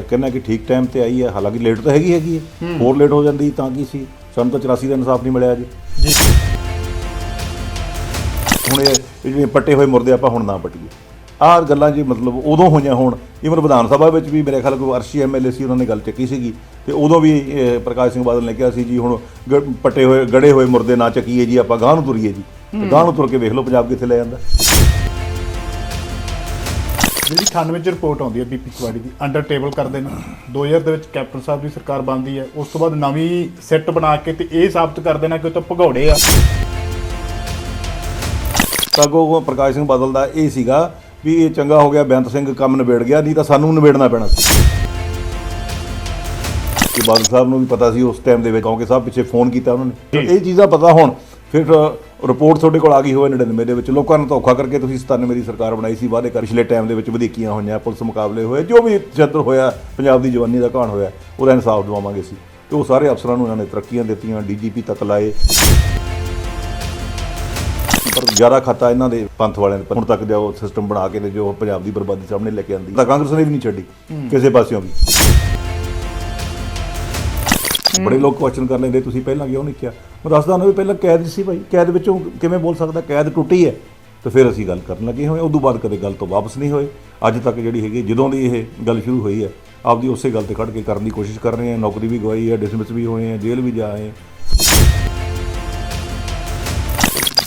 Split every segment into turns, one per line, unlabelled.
ਮੈਂ ਕਹਿੰਦਾ ਕਿ ਠੀਕ ਟਾਈਮ ਤੇ ਆਈ ਹੈ ਹਾਲਾਂਕਿ ਲੇਟ ਤਾਂ ਹੈਗੀ ਹੈਗੀ ਹੈ। ਹੋਰ ਲੇਟ ਹੋ ਜਾਂਦੀ ਤਾਂ ਕੀ ਸੀ? ਸਾਨੂੰ ਤਾਂ 84 ਦਾ ਇਨਸਾਫ ਨਹੀਂ ਮਿਲਿਆ ਜੀ।
ਜੀ।
ਹੁਣ ਇਹ ਜਿਹੜੇ ਪੱਟੇ ਹੋਏ ਮੁਰਦੇ ਆਪਾਂ ਹੁਣ ਨਾ ਪੱਟੀਏ। ਆਹ ਗੱਲਾਂ ਜੀ ਮਤਲਬ ਉਦੋਂ ਹੋਈਆਂ ਹੁਣ। ਇਵਨ ਵਿਧਾਨ ਸਭਾ ਵਿੱਚ ਵੀ ਮੇਰੇ ਖਿਆਲ ਕੋਈ ਅਰਸ਼ੀ ਐਮਐਲਏ ਸੀ ਉਹਨਾਂ ਨੇ ਗੱਲ ਚੱਕੀ ਸੀਗੀ। ਤੇ ਉਦੋਂ ਵੀ ਪ੍ਰਕਾਸ਼ ਸਿੰਘ ਬਾਦਲ ਨੇ ਕਿਹਾ ਸੀ ਜੀ ਹੁਣ ਪੱਟੇ ਹੋਏ ਗੜੇ ਹੋਏ ਮੁਰਦੇ ਨਾ ਚੱਕੀਏ ਜੀ ਆਪਾਂ ਗਾਂਹ ਨੂੰ ਤੁਰੀਏ ਜੀ। ਗਾਂਹ ਨੂੰ ਤੁਰ ਕੇ ਵੇਖ ਲਓ ਪੰਜਾਬ ਕਿੱਥੇ ਲੈ ਜਾਂਦਾ।
ਜਿਹੜੀ 98 ਚ ਰਿਪੋਰਟ ਆਉਂਦੀ ਹੈ ਬੀਪੀ ਤਿਵਾੜੀ ਦੀ ਅੰਡਰ ਟੇਬਲ ਕਰਦੇ ਨੇ। 2000 ਦੇ ਵਿੱਚ ਕੈਪਟਨ ਸਾਹਿਬ ਦੀ ਸਰਕਾਰ ਬਣਦੀ ਹੈ ਉਸ ਤੋਂ ਬਾਅਦ ਨਵੀਂ ਸੈੱਟ ਬਣਾ ਕੇ ਤੇ ਇਹ ਸਾਬਤ ਕਰ ਦੇਣਾ ਕਿ ਉਹ ਤਾਂ ਭਗੌੜੇ ਆ।
ਸਗੋਂ ਪ੍ਰਕਾਸ਼ ਸਿੰਘ ਬਾਦਲ ਦਾ ਇਹ ਸੀਗਾ ਵੀ ਇਹ ਚੰਗਾ ਹੋ ਗਿਆ ਬੇਅੰਤ ਸਿੰਘ ਕੰਮ ਨਿਬੇੜ ਗਿਆ ਨਹੀਂ ਤਾਂ ਸਾਨੂੰ ਨਿਬੇੜਨਾ ਪੈਣਾ ਸੀ। ਕਿ ਬਾਦਲ ਸਾਹਿਬ ਨੂੰ ਵੀ ਪਤਾ ਸੀ ਉਸ ਟਾਈਮ ਦੇ ਵਿੱਚ ਕਿਉਂਕਿ ਸਾਹਿਬ ਪਿੱਛੇ ਫੋਨ ਕੀਤਾ ਉਹਨਾਂ ਨੇ। ਇਹ ਚੀਜ਼ਾਂ ਪਤਾ ਹੁਣ ਫਿਰ ਰਿਪੋਰਟ ਤੁਹਾਡੇ ਕੋਲ ਆ ਗਈ ਹੋਵੇ 99 ਦੇ ਵਿੱਚ। ਲੋਕਾਂ ਨੂੰ ਧੋਖਾ ਕਰਕੇ ਤੁਸੀਂ 97 ਦੀ ਸਰਕਾਰ ਬਣਾਈ ਸੀ। ਵਾਅਦੇ ਕਰ ਪਿਛਲੇ ਟਾਈਮ ਦੇ ਵਿੱਚ ਵਧੀਕੀਆਂ ਹੋਈਆਂ ਪੁਲਿਸ ਮੁਕਾਬਲੇ ਹੋਏ ਜੋ ਵੀ ਛੇਤਰ ਹੋਇਆ ਪੰਜਾਬ ਦੀ ਜਵਾਨੀ ਦਾ ਕਹਾਣ ਹੋਇਆ ਉਹਦਾ ਇਨਸਾਫ ਦਿਵਾਵਾਂਗੇ ਸੀ ਤੇ ਉਹ ਸਾਰੇ ਅਫਸਰਾਂ ਨੂੰ ਇਹਨਾਂ ਨੇ ਤਰੱਕੀਆਂ ਦਿੱਤੀਆਂ ਡੀਜੀਪੀ ਤੱਕ ਲਾਏ। ਪਰ ਜ਼ਿਆਦਾ ਖਾਤਾ ਇਹਨਾਂ ਦੇ ਪੰਥ ਵਾਲਿਆਂ ਨੇ ਹੁਣ ਤੱਕ ਜੋ ਸਿਸਟਮ ਬਣਾ ਕੇ ਤੇ ਜੋ ਪੰਜਾਬ ਦੀ ਬਰਬਾਦੀ ਸਾਹਮਣੇ ਲੈ ਕੇ ਆਂਦੀ। ਤਾਂ ਕਾਂਗਰਸ ਨੇ ਵੀ ਨਹੀਂ ਛੱਡੀ ਕਿਸੇ ਪਾਸਿਓਂ ਵੀ। ਬੜੇ ਲੋਕ ਕੁਐਸਚਨ ਕਰ ਲੈਂਦੇ ਤੁਸੀਂ ਪਹਿਲਾਂ ਕਿਉਂ ਨਹੀਂ ਕਿਹਾ? ਮੈਂ ਦੱਸਦਾ ਉਹਨਾਂ ਵੀ ਪਹਿਲਾਂ ਕੈਦ ਸੀ ਭਾਈ। ਕੈਦ ਵਿੱਚੋਂ ਕਿਵੇਂ ਬੋਲ ਸਕਦਾ? ਕੈਦ ਟੁੱਟੀ ਹੈ। ਤੇ ਫਿਰ ਅਸੀਂ ਗੱਲ ਕਰਨ ਲੱਗੇ ਹੋਏ ਉਦੋਂ ਬਾਅਦ ਕਦੇ ਗੱਲ ਤੋਂ ਵਾਪਸ ਨਹੀਂ ਹੋਏ। ਅੱਜ ਤੱਕ ਜਿਹੜੀ ਹੈਗੀ ਜਦੋਂ ਦੀ ਇਹ ਗੱਲ ਸ਼ੁਰੂ ਹੋਈ ਹੈ ਆਪਦੀ ਉਸੇ ਗੱਲ ਤੇ ਖੜ ਕੇ ਕਰਨ ਦੀ ਕੋਸ਼ਿਸ਼ ਕਰ ਰਹੇ ਹਾਂ। ਨੌਕਰੀ ਵੀ ਗਵਾਈ ਹੈ ਡਿਸਮਿਸ ਵੀ ਹੋਏ ਹੈ ਜੇਲ੍ਹ ਵੀ ਜਾ ਆਏ।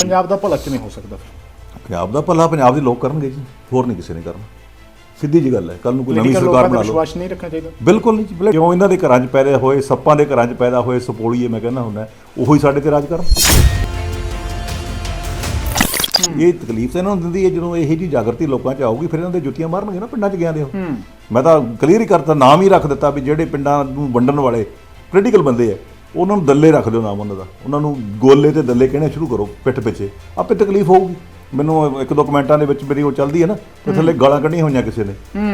ਪੰਜਾਬ ਦਾ ਭਲਾ ਕਿਵੇਂ ਹੋ ਸਕਦਾ?
ਪੰਜਾਬ ਦਾ ਭਲਾ ਪੰਜਾਬ ਦੇ ਲੋਕ ਕਰਨਗੇ ਜੀ। ਹੋਰ ਨਹੀਂ ਕਿਸੇ ਨੇ ਕਰਨਾ। ਸਿੱਧੀ ਜੀ ਗੱਲ ਹੈ ਕੱਲ ਨੂੰ ਕੋਈ ਨਵੀਂ ਸਰਕਾਰ ਬਣਾ ਲਓ।
ਵਿਸ਼ਵਾਸ ਨਹੀਂ ਰੱਖਣਾ ਚਾਹੀਦਾ।
ਬਿਲਕੁਲ ਨਹੀਂ ਬਿਲਕੁਲ। ਕਿਉਂ ਇਹਨਾਂ ਦੇ ਘਰਾਂ 'ਚ ਪੈਦਾ ਹੋਏ ਸੱਪਾਂ ਦੇ ਘਰਾਂ 'ਚ ਪੈਦਾ ਹੋਏ ਸਪੋਲੀਏ ਮੈਂ ਕਹਿੰਦਾ ਹੁੰਦਾ ਉਹੀ ਸਾਡੇ ਤੇ ਰਾਜ ਕਰਨ। ਇਹ ਤਕਲੀਫ ਤਾਂ ਇਹਨਾਂ ਨੂੰ ਦਿੰਦੀ ਹੈ ਜਦੋਂ ਇਹੋ ਜੀ ਜਾਗਰਤੀ ਲੋਕਾਂ 'ਚ ਆਊਗੀ ਫਿਰ ਇਹਨਾਂ ਦੇ ਜੁੱਤੀਆਂ ਮਾਰਨਗੇ ਨਾ ਪਿੰਡਾਂ 'ਚ ਗਿਆ ਦੇ ਮੈਂ ਤਾਂ ਕਲੀਅਰ ਹੀ ਕਰਤਾ ਨਾਮ ਹੀ ਰੱਖ ਦਿੱਤਾ ਵੀ ਜਿਹੜੇ ਪਿੰਡਾਂ ਨੂੰ ਵੰਡਣ ਵਾਲੇ ਪੋਲੀਟੀਕਲ ਬੰਦੇ ਆ ਉਹਨਾਂ ਨੂੰ ਦੱਲੇ ਰੱਖ ਦਿਓ ਨਾਮ ਉਹਨਾਂ ਦਾ। ਉਹਨਾਂ ਨੂੰ ਗੋਲੇ ਤੇ ਦੱਲੇ ਕਹਿਣੇ ਸ਼ੁਰੂ ਕਰੋ ਪਿੱਠ ਪਿੱਛੇ। ਆਪੇ ਤਕਲੀਫ ਹੋਊਗੀ। ਮੈਨੂੰ ਇੱਕ ਦੋ ਕਮੈਂਟਾਂ ਦੇ ਵਿੱਚ ਮੇਰੀ ਉਹ ਚੱਲਦੀ ਹੈ ਨਾ ਤੇ ਥੱਲੇ ਗਾਲਾਂ ਕੱਢੀਆਂ ਹੋਈਆਂ ਕਿਸੇ ਨੇ।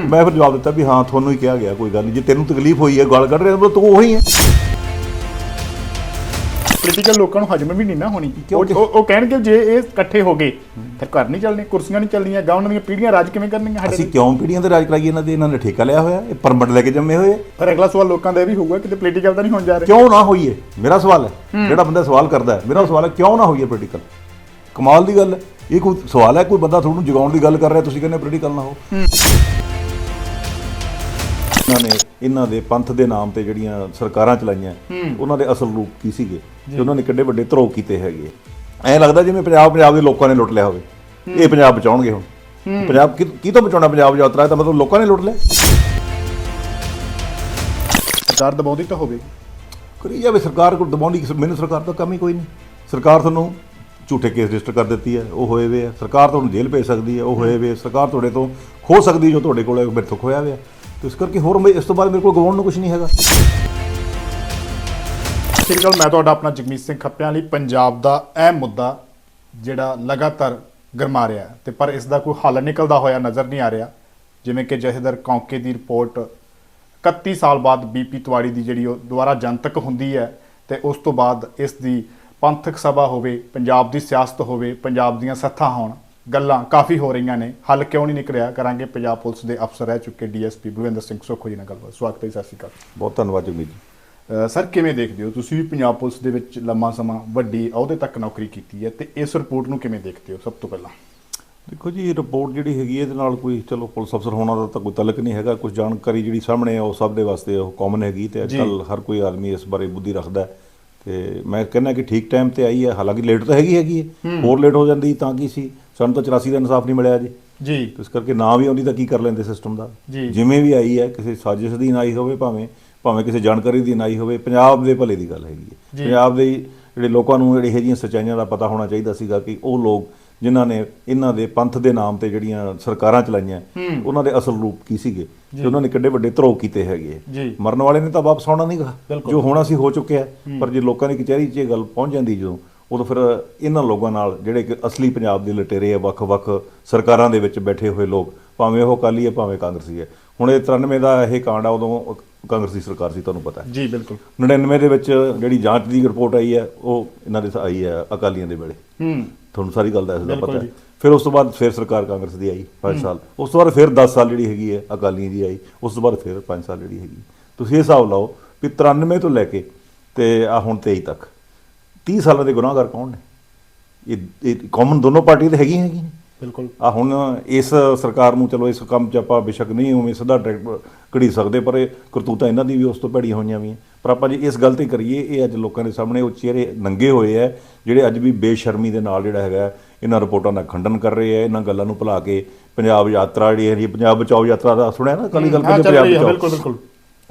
ਮੈਂ ਫਿਰ ਜਵਾਬ ਦਿੱਤਾ ਵੀ ਹਾਂ ਤੁਹਾਨੂੰ ਹੀ ਕਿਹਾ ਗਿਆ ਕੋਈ ਗੱਲ ਨਹੀਂ। ਜੇ ਤੈਨੂੰ ਤਕਲੀਫ ਹੋਈ ਹੈ ਗਾਲ ਕੱਢ ਰਿਹਾ ਤਾਂ ਤੂੰ ਉਹੀ ਹੈ।
ਪੋਲੀਟੀਕਲ ਲੋਕਾਂ ਨੂੰ ਹਜਮ ਵੀ ਨਹੀਂ ਨਾ ਹੋਣੀ? ਉਹ ਉਹ- ਕਹਿਣਗੇ ਜੇ ਇਹ ਇਕੱਠੇ ਹੋ ਗਏ ਫਿਰ ਘਰ ਨਹੀਂ ਚੱਲਣੇ ਕੁਰਸੀਆਂ ਨਹੀਂ ਚੱਲਣੀਆਂ ਗਾਉਂ ਦੀਆਂ ਪੀੜ੍ਹੀਆਂ ਰਾਜ ਕਿਵੇਂ ਕਰਨਗੀਆਂ ਸਾਡੇ
ਅਸੀਂ
ਤੇ?
ਕਿਉਂ ਪੀੜ੍ਹੀਆਂ ਤੇ ਰਾਜ ਕਰਾਈਏ ਇਹਨਾਂ ਦੇ? ਇਹਨਾਂ ਨੇ ਠੇਕਾ ਲਿਆ ਹੋਇਆ ਇਹ ਪਰਮਿਟ ਲੈ ਕੇ ਜੰਮੇ ਹੋਏ।
ਪਰ ਅਗਲਾ ਸਵਾਲ ਲੋਕਾਂ ਦਾ ਇਹ ਵੀ ਹੋਊਗਾ ਕਿ ਪੋਲੀਟੀਕਲ ਤਾਂ ਨਹੀਂ ਹੋਣ ਜਾ ਰਹੇ।
ਕਿਉਂ ਨਾ ਹੋਈਏ? ਮੇਰਾ ਸਵਾਲ ਹੈ। ਜਿਹੜਾ ਬੰਦਾ ਸਵਾਲ ਕਰਦਾ ਹੈ ਮੇਰਾ ਸਵਾਲ ਹੈ ਕਿਉਂ ਨਾ ਹੋਈਏ ਪੋਲੀਟੀਕਲ ਕਮਾਲ ਦੀ ਗੱਲ ਹੈ। ਇਹ ਕੋਈ ਸਵਾਲ ਹੈ ਕੋਈ ਬੰਦਾ ਤੁਹਾਨੂੰ ਜਗਾਉਣ ਦੀ ਗੱਲ ਕਰ ਰਿਹਾ ਤੁਸੀਂ ਕਹਿੰਦੇ ਪੋਲੀਟੀਕਲ ਨਾ ਹੋ। ਇਹਨਾਂ ਨੇ ਇਹਨਾਂ ਦੇ ਪੰਥ ਦੇ ਨਾਮ ਤੇ ਜਿਹੜੀਆਂ ਸਰਕਾਰਾਂ ਚਲਾਈਆਂ ਉਹਨਾਂ ਦੇ ਅਸਲ ਰੂਪ ਕੀ ਸੀਗੇ? ਤੇ ਉਹਨਾਂ ਨੇ ਕਿੱਡੇ ਵੱਡੇ ਧਰੋ ਕੀਤੇ ਹੈਗੇ ਐਂ ਲੱਗਦਾ ਜਿਵੇਂ ਪੰਜਾਬ ਪੰਜਾਬ ਦੇ ਲੋਕਾਂ ਨੇ ਲੁੱਟ ਲਿਆ ਹੋਵੇ। ਇਹ ਪੰਜਾਬ ਬਚਾਉਣਗੇ ਹੁਣ। ਪੰਜਾਬ ਕੀ ਕੀ ਤੋਂ ਬਚਾਉਣਾ ਪੰਜਾਬ ਯਾਤਰਾ? ਤਾਂ ਮਤਲਬ ਲੋਕਾਂ ਨੇ ਲੁੱਟ ਲਿਆ।
ਸਰਕਾਰ ਦਬਾਉਂਦੀ ਤਾਂ ਹੋਵੇ
ਕਰੀ ਜਾਵੇ ਸਰਕਾਰ ਕੋਲ ਦਬਾਉਣ ਦੀ ਮੈਨੂੰ ਸਰਕਾਰ ਦਾ ਕੰਮ ਹੀ ਕੋਈ ਨਹੀਂ। ਸਰਕਾਰ ਤੁਹਾਨੂੰ ਝੂਠੇ ਕੇਸ ਰਜਿਸਟਰ ਕਰ ਦਿੱਤੀ ਹੈ, ਉਹ ਹੋਏ ਵੇ ਆ। ਸਰਕਾਰ ਤੁਹਾਨੂੰ ਜੇਲ੍ਹ ਭੇਜ ਸਕਦੀ ਹੈ, ਉਹ ਹੋਏ ਵੇ ਸਰਕਾਰ ਤੁਹਾਡੇ ਤੋਂ ਖੋ ਸਕਦੀ ਜੋ ਤੁਹਾਡੇ ਕੋਲ ਮੇਰੇ ਤੋਂ ਖੋਇਆ ਹੋਇਆ ਤੇ ਇਸ ਕਰਕੇ ਹੋਰ ਇਸ ਤੋਂ ਬਾਅਦ ਮੇਰੇ ਕੋਲ ਗਵਾਉਣ ਨੂੰ ਕੁਝ ਨਹੀਂ ਹੈਗਾ।
ਸ੍ਰੀ ਅਕਾਲ, ਮੈਂ ਤੁਹਾਡਾ ਆਪਣਾ ਜਗਮੀਤ ਸਿੰਘ ਖੱਪਿਆਂ ਲਈ। ਪੰਜਾਬ ਦਾ ਅਹਿਮ ਮੁੱਦਾ ਜਿਹੜਾ ਲਗਾਤਾਰ ਗਰਮਾ ਰਿਹਾ ਹੈ ਤੇ ਪਰ ਇਸ ਦਾ ਕੋਈ ਹੱਲ ਨਿਕਲਦਾ ਹੋਇਆ ਨਜ਼ਰ ਨਹੀਂ ਆ ਰਿਹਾ। ਜਿਵੇਂ ਕਿ ਜਥੇਦਾਰ ਕੌਂਕੇ ਦੀ ਰਿਪੋਰਟ 31 ਸਾਲ ਬਾਅਦ ਬੀਪੀ ਤਿਵਾੜੀ ਦੀ ਜਿਹੜੀ ਉਹ ਦੁਬਾਰਾ ਜਨਤਕ ਹੁੰਦੀ ਹੈ ਤੇ ਉਸ ਤੋਂ ਬਾਅਦ ਇਸ ਦੀ ਪੰਥਕ ਸਭਾ ਹੋਵੇ ਪੰਜਾਬ ਦੀ ਸਿਆਸਤ ਹੋਵੇ ਪੰਜਾਬ ਦੀਆਂ ਸੱਥਾਂ ਹੋਣ ਗੱਲਾਂ ਕਾਫੀ ਹੋ ਰਹੀਆਂ ਨੇ। ਹੱਲ ਕਿਉਂ ਨਹੀਂ ਨਿਕਲਿਆ? ਕਰਾਂਗੇ ਪੰਜਾਬ ਪੁਲਿਸ ਦੇ ਅਫਸਰ ਰਹਿ ਚੁੱਕੇ ਡੀਐਸਪੀ ਬਲਵਿੰਦਰ ਸਿੰਘ ਸੋਖੋ ਜੀ ਨਾਲ ਗੱਲਬਾਤ। ਸਵਾਗਤ ਹੈ ਸਤਿ ਸ਼੍ਰੀ ਅਕਾਲ।
ਬਹੁਤ ਧੰਨਵਾਦ ਜਗਮੀਤ ਜੀ
ਸਰ ਕਿਵੇਂ ਦੇਖਦੇ ਹੋ? ਤੁਸੀਂ ਵੀ ਪੰਜਾਬ ਪੁਲਿਸ ਦੇ ਵਿੱਚ ਲੰਮਾ ਸਮਾਂ ਵੱਡੀ ਅਹੁਦੇ ਤੱਕ ਨੌਕਰੀ ਕੀਤੀ ਹੈ ਤੇ ਇਸ ਰਿਪੋਰਟ ਨੂੰ ਕਿਵੇਂ ਦੇਖਦੇ ਹੋ ਸਭ ਤੋਂ ਪਹਿਲਾਂ?
ਦੇਖੋ ਜੀ ਰਿਪੋਰਟ ਜਿਹੜੀ ਹੈਗੀ ਇਹਦੇ ਨਾਲ ਕੋਈ ਚਲੋ ਪੁਲਿਸ ਅਫਸਰ ਹੋਣਾ ਦਾ ਤਾਂ ਕੋਈ ਤਲਕ ਨਹੀਂ ਹੈਗਾ। ਕੁਝ ਜਾਣਕਾਰੀ ਜਿਹੜੀ ਸਾਹਮਣੇ ਆ ਉਹ ਸਭ ਦੇ ਵਾਸਤੇ ਉਹ ਕਾਮਨ ਹੈਗੀ ਤੇ
ਜੀ।
ਅੱਜਕੱਲ ਹਰ ਕੋਈ ਆਦਮੀ ਇਸ ਬਾਰੇ ਬੁੱਧੀ ਰੱਖਦਾ ਹੈ। ਤੇ ਮੈਂ ਕਹਿੰਦਾ ਕਿ ਠੀਕ ਟਾਈਮ ਤੇ ਆਈ ਹੈ ਹਾਲਾਂਕਿ ਲੇਟ ਤਾਂ ਹੈਗੀ ਹੈਗੀ ਹੈ। ਹੋਰ ਲੇਟ ਹੋ ਜਾਂਦੀ ਤਾਂ ਕੀ ਸੀ? ਸਾਨੂੰ ਤਾਂ 84 ਦਾ ਇਨਸਾਫ ਨਹੀਂ ਮਿਲਿਆ ਜੀ।
ਜੀ।
ਇਸ ਕਰਕੇ ਨਾ ਵੀ ਆਉਂਦੀ ਤਾਂ ਕੀ ਕਰ ਲੈਂਦੇ ਸਿਸਟਮ ਦਾ। ਜਿਵੇਂ ਵੀ ਆਈ ਹੈ ਕਿਸੇ ਸਾਜ਼ਿਸ਼ ਦੀ ਨਾ ਆਈ ਹੋਵੇ ਭਾਵੇਂ ਭਾਵੇਂ ਕਿਸੇ ਜਾਣਕਾਰੀ ਦੀ ਨਾ ਆਈ ਹੋਵੇ ਪੰਜਾਬ ਦੇ ਭਲੇ ਦੀ ਗੱਲ ਹੈਗੀ ਹੈ। ਪੰਜਾਬ ਦੇ ਜਿਹੜੇ ਲੋਕਾਂ ਨੂੰ ਜਿਹੜੇ ਇਹੋ ਜਿਹੀਆਂ ਸੱਚਾਈਆਂ ਦਾ ਪਤਾ ਹੋਣਾ ਚਾਹੀਦਾ ਸੀਗਾ ਕਿ ਉਹ ਲੋਕ ਜਿਨ੍ਹਾਂ ਨੇ ਇਹਨਾਂ ਦੇ ਪੰਥ ਦੇ ਨਾਮ ਤੇ ਜਿਹੜੀਆਂ ਸਰਕਾਰਾਂ ਚਲਾਈਆਂ ਉਹਨਾਂ ਦੇ ਅਸਲ ਰੂਪ ਕੀ ਸੀਗੇ? ਤੇ ਉਹਨਾਂ ਨੇ ਕਿੱਡੇ ਵੱਡੇ ਧਰੋ ਕੀਤੇ ਹੈਗੇ ਮਰਨ ਵਾਲੇ ਨੇ ਤਾਂ ਵਾਪਸ ਆਉਣਾ ਨਹੀਂਗਾ। ਜੋ ਹੋਣਾ ਸੀ ਹੋ ਚੁੱਕਿਆ ਪਰ ਜੇ ਲੋਕਾਂ ਦੀ ਕਚਹਿਰੀ 'ਚ ਇਹ ਗੱਲ ਪਹੁੰਚ ਜਾਂਦੀ ਜਦੋਂ ਉਦੋਂ ਫਿਰ ਇਹਨਾਂ ਲੋਕਾਂ ਨਾਲ ਜਿਹੜੇ ਕਿ ਅਸਲੀ ਪੰਜਾਬ ਦੇ ਲਟੇਰੇ ਆ ਵੱਖ-ਵੱਖ ਸਰਕਾਰਾਂ ਦੇ ਵਿੱਚ ਬੈਠੇ ਹੋਏ ਲੋਕ ਭਾਵੇਂ ਉਹ ਅਕਾਲੀ ਹੈ ਭਾਵੇਂ ਕਾਂਗਰਸੀ ਹੈ ਹੁਣ ਇਹ 93 ਦਾ ਇਹ ਕਾਂਡ ਆ ਉਦੋਂ ਕਾਂਗਰਸੀ ਸਰਕਾਰ ਸੀ ਤੁਹਾਨੂੰ ਪਤਾ ਹੈ।
ਜੀ ਬਿਲਕੁਲ।
99 ਦੇ ਵਿੱਚ ਜਿਹੜੀ ਜਾਂਚ ਦੀ ਰਿਪੋਰਟ ਆਈ ਹੈ ਉਹ ਇਹਨਾਂ ਦੇ ਆਈ ਹੈ ਅਕਾਲੀਆਂ ਦੇ ਵੇਲੇ।
ਹੂੰ।
ਤੁਹਾਨੂੰ ਸਾਰੀ ਗੱਲ ਦਾ ਇਸ ਦਾ ਪਤਾ ਹੈ। ਫਿਰ ਉਸ ਤੋਂ ਬਾਅਦ ਫਿਰ ਸਰਕਾਰ ਕਾਂਗਰਸ ਦੀ ਆਈ 5 ਸਾਲ। ਉਸ ਤੋਂ ਬਾਅਦ ਫਿਰ 10 ਸਾਲ ਜਿਹੜੀ ਹੈਗੀ ਹੈ ਅਕਾਲੀਆਂ ਦੀ ਆਈ। ਉਸ ਤੋਂ ਬਾਅਦ ਫਿਰ 5 ਸਾਲ ਜਿਹੜੀ ਹੈਗੀ। ਤੁਸੀਂ ਇਹ ਹਿਸਾਬ ਲਾਓ ਵੀ 93 ਤੋਂ ਲੈ ਕੇ ਤੇ ਆ ਹੁਣ 23 ਤੱਕ। 30 ਸਾਲਾਂ ਦੇ ਗੁਨਾਹਗਾਰ ਕੌਣ ਨੇ? ਇਹ ਇਹ ਕਾਮਨ ਦੋਨੋਂ ਪਾਰਟੀਆਂ ਤੇ ਹੈਗੀਆਂ ਹੈਗੀਆਂ
ਬਿਲਕੁਲ।
ਆ ਹੁਣ ਇਸ ਸਰਕਾਰ ਨੂੰ ਚਲੋ ਇਸ ਕੰਮ 'ਚ ਆਪਾਂ ਬੇਸ਼ੱਕ ਨਹੀਂ ਉਵੇਂ ਸਿੱਧਾ ਡਾਇਰੈਕਟ ਘੜੀ ਸਕਦੇ ਪਰ ਇਹ ਕਰਤੂਤਾਂ ਇਹਨਾਂ ਦੀ ਵੀ ਉਸ ਤੋਂ ਭੈੜੀਆਂ ਹੋਈਆਂ ਵੀ ਪਰ ਆਪਾਂ ਜੇ ਇਸ ਗੱਲ ਤੇ ਕਰੀਏ ਇਹ ਅੱਜ ਲੋਕਾਂ ਦੇ ਸਾਹਮਣੇ ਉਹ ਚਿਹਰੇ ਨੰਗੇ ਹੋਏ ਆ ਜਿਹੜੇ ਅੱਜ ਵੀ ਬੇਸ਼ਰਮੀ ਦੇ ਨਾਲ ਜਿਹੜਾ ਹੈਗਾ ਇਹਨਾਂ ਰਿਪੋਰਟਾਂ ਦਾ ਖੰਡਨ ਕਰ ਰਹੇ ਆ ਇਹਨਾਂ ਗੱਲਾਂ ਨੂੰ ਭੁਲਾ ਕੇ ਪੰਜਾਬ ਯਾਤਰਾ ਜਿਹੜੀ ਹੈ ਪੰਜਾਬ ਬਚਾਓ ਯਾਤਰਾ ਦਾ ਸੁਣਿਆ ਨਾ ਕਹਿੰਦੇ
ਚੱਲ
ਪੰਜਾਬ ਬਚਾਓ।
ਬਿਲਕੁਲ ਬਿਲਕੁਲ।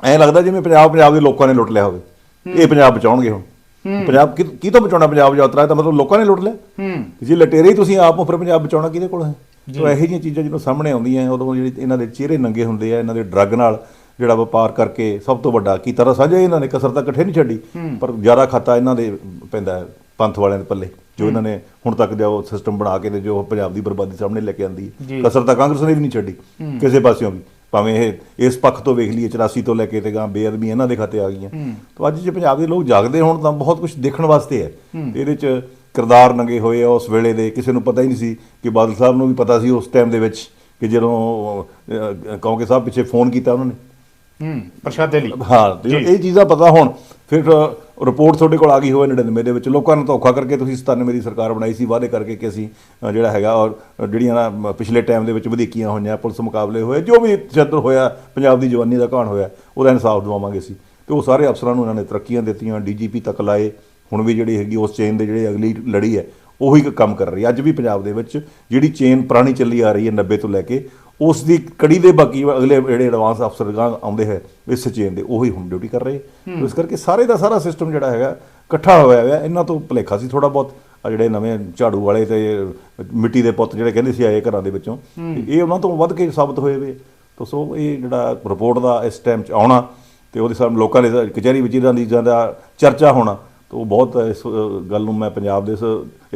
ਐਂ ਲੱਗਦਾ ਜਿਵੇਂ ਪੰਜਾਬ ਪੰਜਾਬ ਦੇ ਲੋਕਾਂ ਨੇ ਲੁੱਟ ਲਿਆ ਹੋਵੇ ਇਹ ਪੰਜਾਬ ਬਚਾਉਣਗੇ ਹੁਣ। ਪੰਜਾਬ ਕੀ ਕੀ ਤੋਂ ਬਚਾਉਣਾ ਪੰਜਾਬ ਯਾਤਰਾ ਦਾ ਮਤਲਬ ਲੋਕਾਂ ਨੇ ਲੁੱਟ ਲਿਆ।
ਹੂੰ।
ਜੇ ਲਟੇਰੇ ਹੀ ਤੁਸੀਂ ਆਪ ਹੋ ਫਿਰ ਪੰਜਾਬ ਬਚਾਉਣਾ ਕਿਹਦੇ ਕੋਲ ਹੈ? ਸੋ ਇਹੋ ਜਿਹੀਆਂ ਚੀਜ਼ਾਂ ਜਦੋਂ ਸਾਹਮਣੇ ਆਉਂਦੀਆਂ ਉਦੋਂ ਜਿਹੜੀ ਇਹਨਾਂ ਦੇ ਚਿਹਰੇ ਨੰਗੇ ਹੁੰਦੇ ਆ ਇਹਨਾਂ ਦੇ ਡਰੱਗ ਨਾਲ ਜਿਹੜਾ ਵਪਾਰ ਕਰਕੇ ਸਭ ਤੋਂ ਵੱਡਾ ਕੀਤਾ ਤਾਂ ਸਾਂਝਾ ਇਹਨਾਂ ਨੇ ਕਸਰ ਤਾਂ ਇਕੱਠੇ ਨਹੀਂ ਛੱਡੀ ਪਰ ਜ਼ਿਆਦਾ ਖਾਤਾ ਇਹਨਾਂ ਦੇ ਪੈਂਦਾ ਹੈ ਪੰਥ ਵਾਲਿਆਂ ਦੇ ਪੱਲੇ ਜੋ ਇਹਨਾਂ ਨੇ ਹੁਣ ਤੱਕ ਜੋ ਸਿਸਟਮ ਬਣਾ ਕੇ ਤੇ ਜੋ ਪੰਜਾਬ ਦੀ ਬਰਬਾਦੀ ਸਾਹਮਣੇ ਲੈ ਕੇ ਆਂਦੀ ਕਸਰ ਤਾਂ ਕਾਂਗਰਸ ਨੇ ਵੀ ਨਹੀਂ ਛੱਡੀ ਕਿਸੇ ਪਾਸਿਓਂ ਵੀ। ਭਾਵੇਂ ਇਹ ਇਸ ਪੱਖ ਤੋਂ ਵੇਖ ਲਈਏ 84 ਤੋਂ ਲੈ ਕੇ ਤੇ ਗਾਂ ਬੇਅਦਬੀ ਇਹਨਾਂ ਦੇ ਖਾਤੇ ਆ ਗਈਆਂ। ਤਾਂ ਅੱਜ ਜੇ ਪੰਜਾਬ ਦੇ ਲੋਕ ਜਾਗਦੇ ਹੋਣ ਤਾਂ ਬਹੁਤ ਕੁਝ ਦੇਖਣ ਵਾਸਤੇ ਹੈ। ਤੇ ਇਹਦੇ ਚ ਕਿਰਦਾਰ ਨੰਗੇ ਹੋਏ ਆ ਉਸ ਵੇਲੇ ਦੇ ਕਿਸੇ ਨੂੰ ਪਤਾ ਹੀ ਨਹੀਂ ਸੀ ਕਿ ਬਾਦਲ ਸਾਹਿਬ ਨੂੰ ਵੀ ਪਤਾ ਸੀ ਉਸ ਟਾਈਮ ਦੇ ਵਿੱਚ ਕਿ ਜਦੋਂ ਕੌਂਕੇ ਸਾਹਿਬ ਪਿੱਛੇ ਫੋਨ ਕੀਤਾ ਉਹਨਾਂ ਨੇ।
ਹੂੰ ਪ੍ਰਸ਼ਾਦੇ ਲਈ।
ਹਾਂ ਇਹ ਚੀਜ਼ਾਂ ਪਤਾ ਹੁਣ। ਫਿਰ ਰਿਪੋਰਟ ਤੁਹਾਡੇ ਕੋਲ ਆ ਗਈ ਹੋਵੇ 99 ਦੇ ਵਿੱਚ। ਲੋਕਾਂ ਨੂੰ ਧੋਖਾ ਕਰਕੇ ਤੁਸੀਂ 97 ਦੀ ਸਰਕਾਰ ਬਣਾਈ ਸੀ, ਵਾਅਦੇ ਕਰਕੇ ਕਿ ਅਸੀਂ ਜਿਹੜਾ ਹੈਗਾ, ਔਰ ਜਿਹੜੀਆਂ ਨਾ ਪਿਛਲੇ ਟਾਈਮ ਦੇ ਵਿੱਚ ਵਧੀਕੀਆਂ ਹੋਈਆਂ, ਪੁਲਿਸ ਮੁਕਾਬਲੇ ਹੋਏ, ਜੋ ਵੀ ਛੱਤਰ ਹੋਇਆ, ਪੰਜਾਬ ਦੀ ਜਵਾਨੀ ਦਾ ਕਹਾਣ ਹੋਇਆ, ਉਹਦਾ ਇਨਸਾਫ ਦਿਵਾਵਾਂਗੇ ਸੀ ਤੇ ਉਹ ਸਾਰੇ ਅਫਸਰਾਂ ਨੂੰ ਉਹਨਾਂ ਨੇ ਤਰੱਕੀਆਂ ਦਿੱਤੀਆਂ, ਡੀਜੀਪੀ ਤੱਕ ਲਾਏ, ਹੁਣ ਵੀ ਜਿਹੜੀ ਹੈਗੀ ਉਸ ਚੇਨ ਦੇ ਜਿਹੜੇ ਅਗਲੀ ਲੜੀ ਹੈ, ਉਹੀ ਕ- ਕੰਮ ਕਰ ਰਹੀ ਹੈ। ਅੱਜ ਵੀ ਪੰਜਾਬ ਦੇ ਵਿੱਚ ਜਿਹੜੀ ਚੇਨ ਪੁਰਾਣੀ ਚੱਲੀ ਆ ਰਹੀ ਹੈ 90 ਤੋਂ ਲੈ ਕੇ ਉਸ ਦੀ ਕੜੀ ਦੇ ਬਾਕੀ ਅਗਲੇ ਜਿਹੜੇ ਐਡਵਾਂਸ ਅਫਸਰ ਗਾਂ ਆਉਂਦੇ ਹੈ ਇਸ ਚੇਨ ਦੇ ਉਹੀ ਹੁਣ ਡਿਊਟੀ ਕਰ ਰਹੇ। ਇਸ ਕਰਕੇ ਸਾਰੇ ਦਾ ਸਾਰਾ ਸਿਸਟਮ ਜਿਹੜਾ ਹੈਗਾ ਇਕੱਠਾ ਹੋਇਆ ਹੋਇਆ ਇਹਨਾਂ ਤੋਂ ਭੁਲੇਖਾ ਸੀ ਥੋੜਾ ਬਹੁਤ। ਆ ਜਿਹੜੇ ਨਵੇਂ ਝਾੜੂ ਵਾਲੇ ਤੇ ਮਿੱਟੀ ਦੇ ਪੁੱਤ ਜਿਹੜੇ ਕਹਿੰਦੇ ਸੀ ਆਏ ਘਰਾਂ ਦੇ ਵਿੱਚੋਂ ਇਹ ਉਹਨਾਂ ਤੋਂ ਵੱਧ ਕੇ ਸਾਬਤ ਹੋਏ ਵੇ। ਤਾਂ ਸੋ ਇਹ ਜਿਹੜਾ ਰਿਪੋਰਟ ਦਾ ਇਸ ਟਾਈਮ 'ਚ ਆਉਣਾ ਤੇ ਉਹਦੇ ਸਾਹਮਣੇ ਲੋਕਾਂ ਦੇ ਕਚਹਿਰੀ ਵਿੱਚ ਇਹਨਾਂ ਦੀ ਜ਼ਿਆਦਾ ਚਰਚਾ ਹੋਣਾ ਤਾਂ ਉਹ ਬਹੁਤ ਇਸ ਗੱਲ ਨੂੰ ਮੈਂ ਪੰਜਾਬ ਦੇ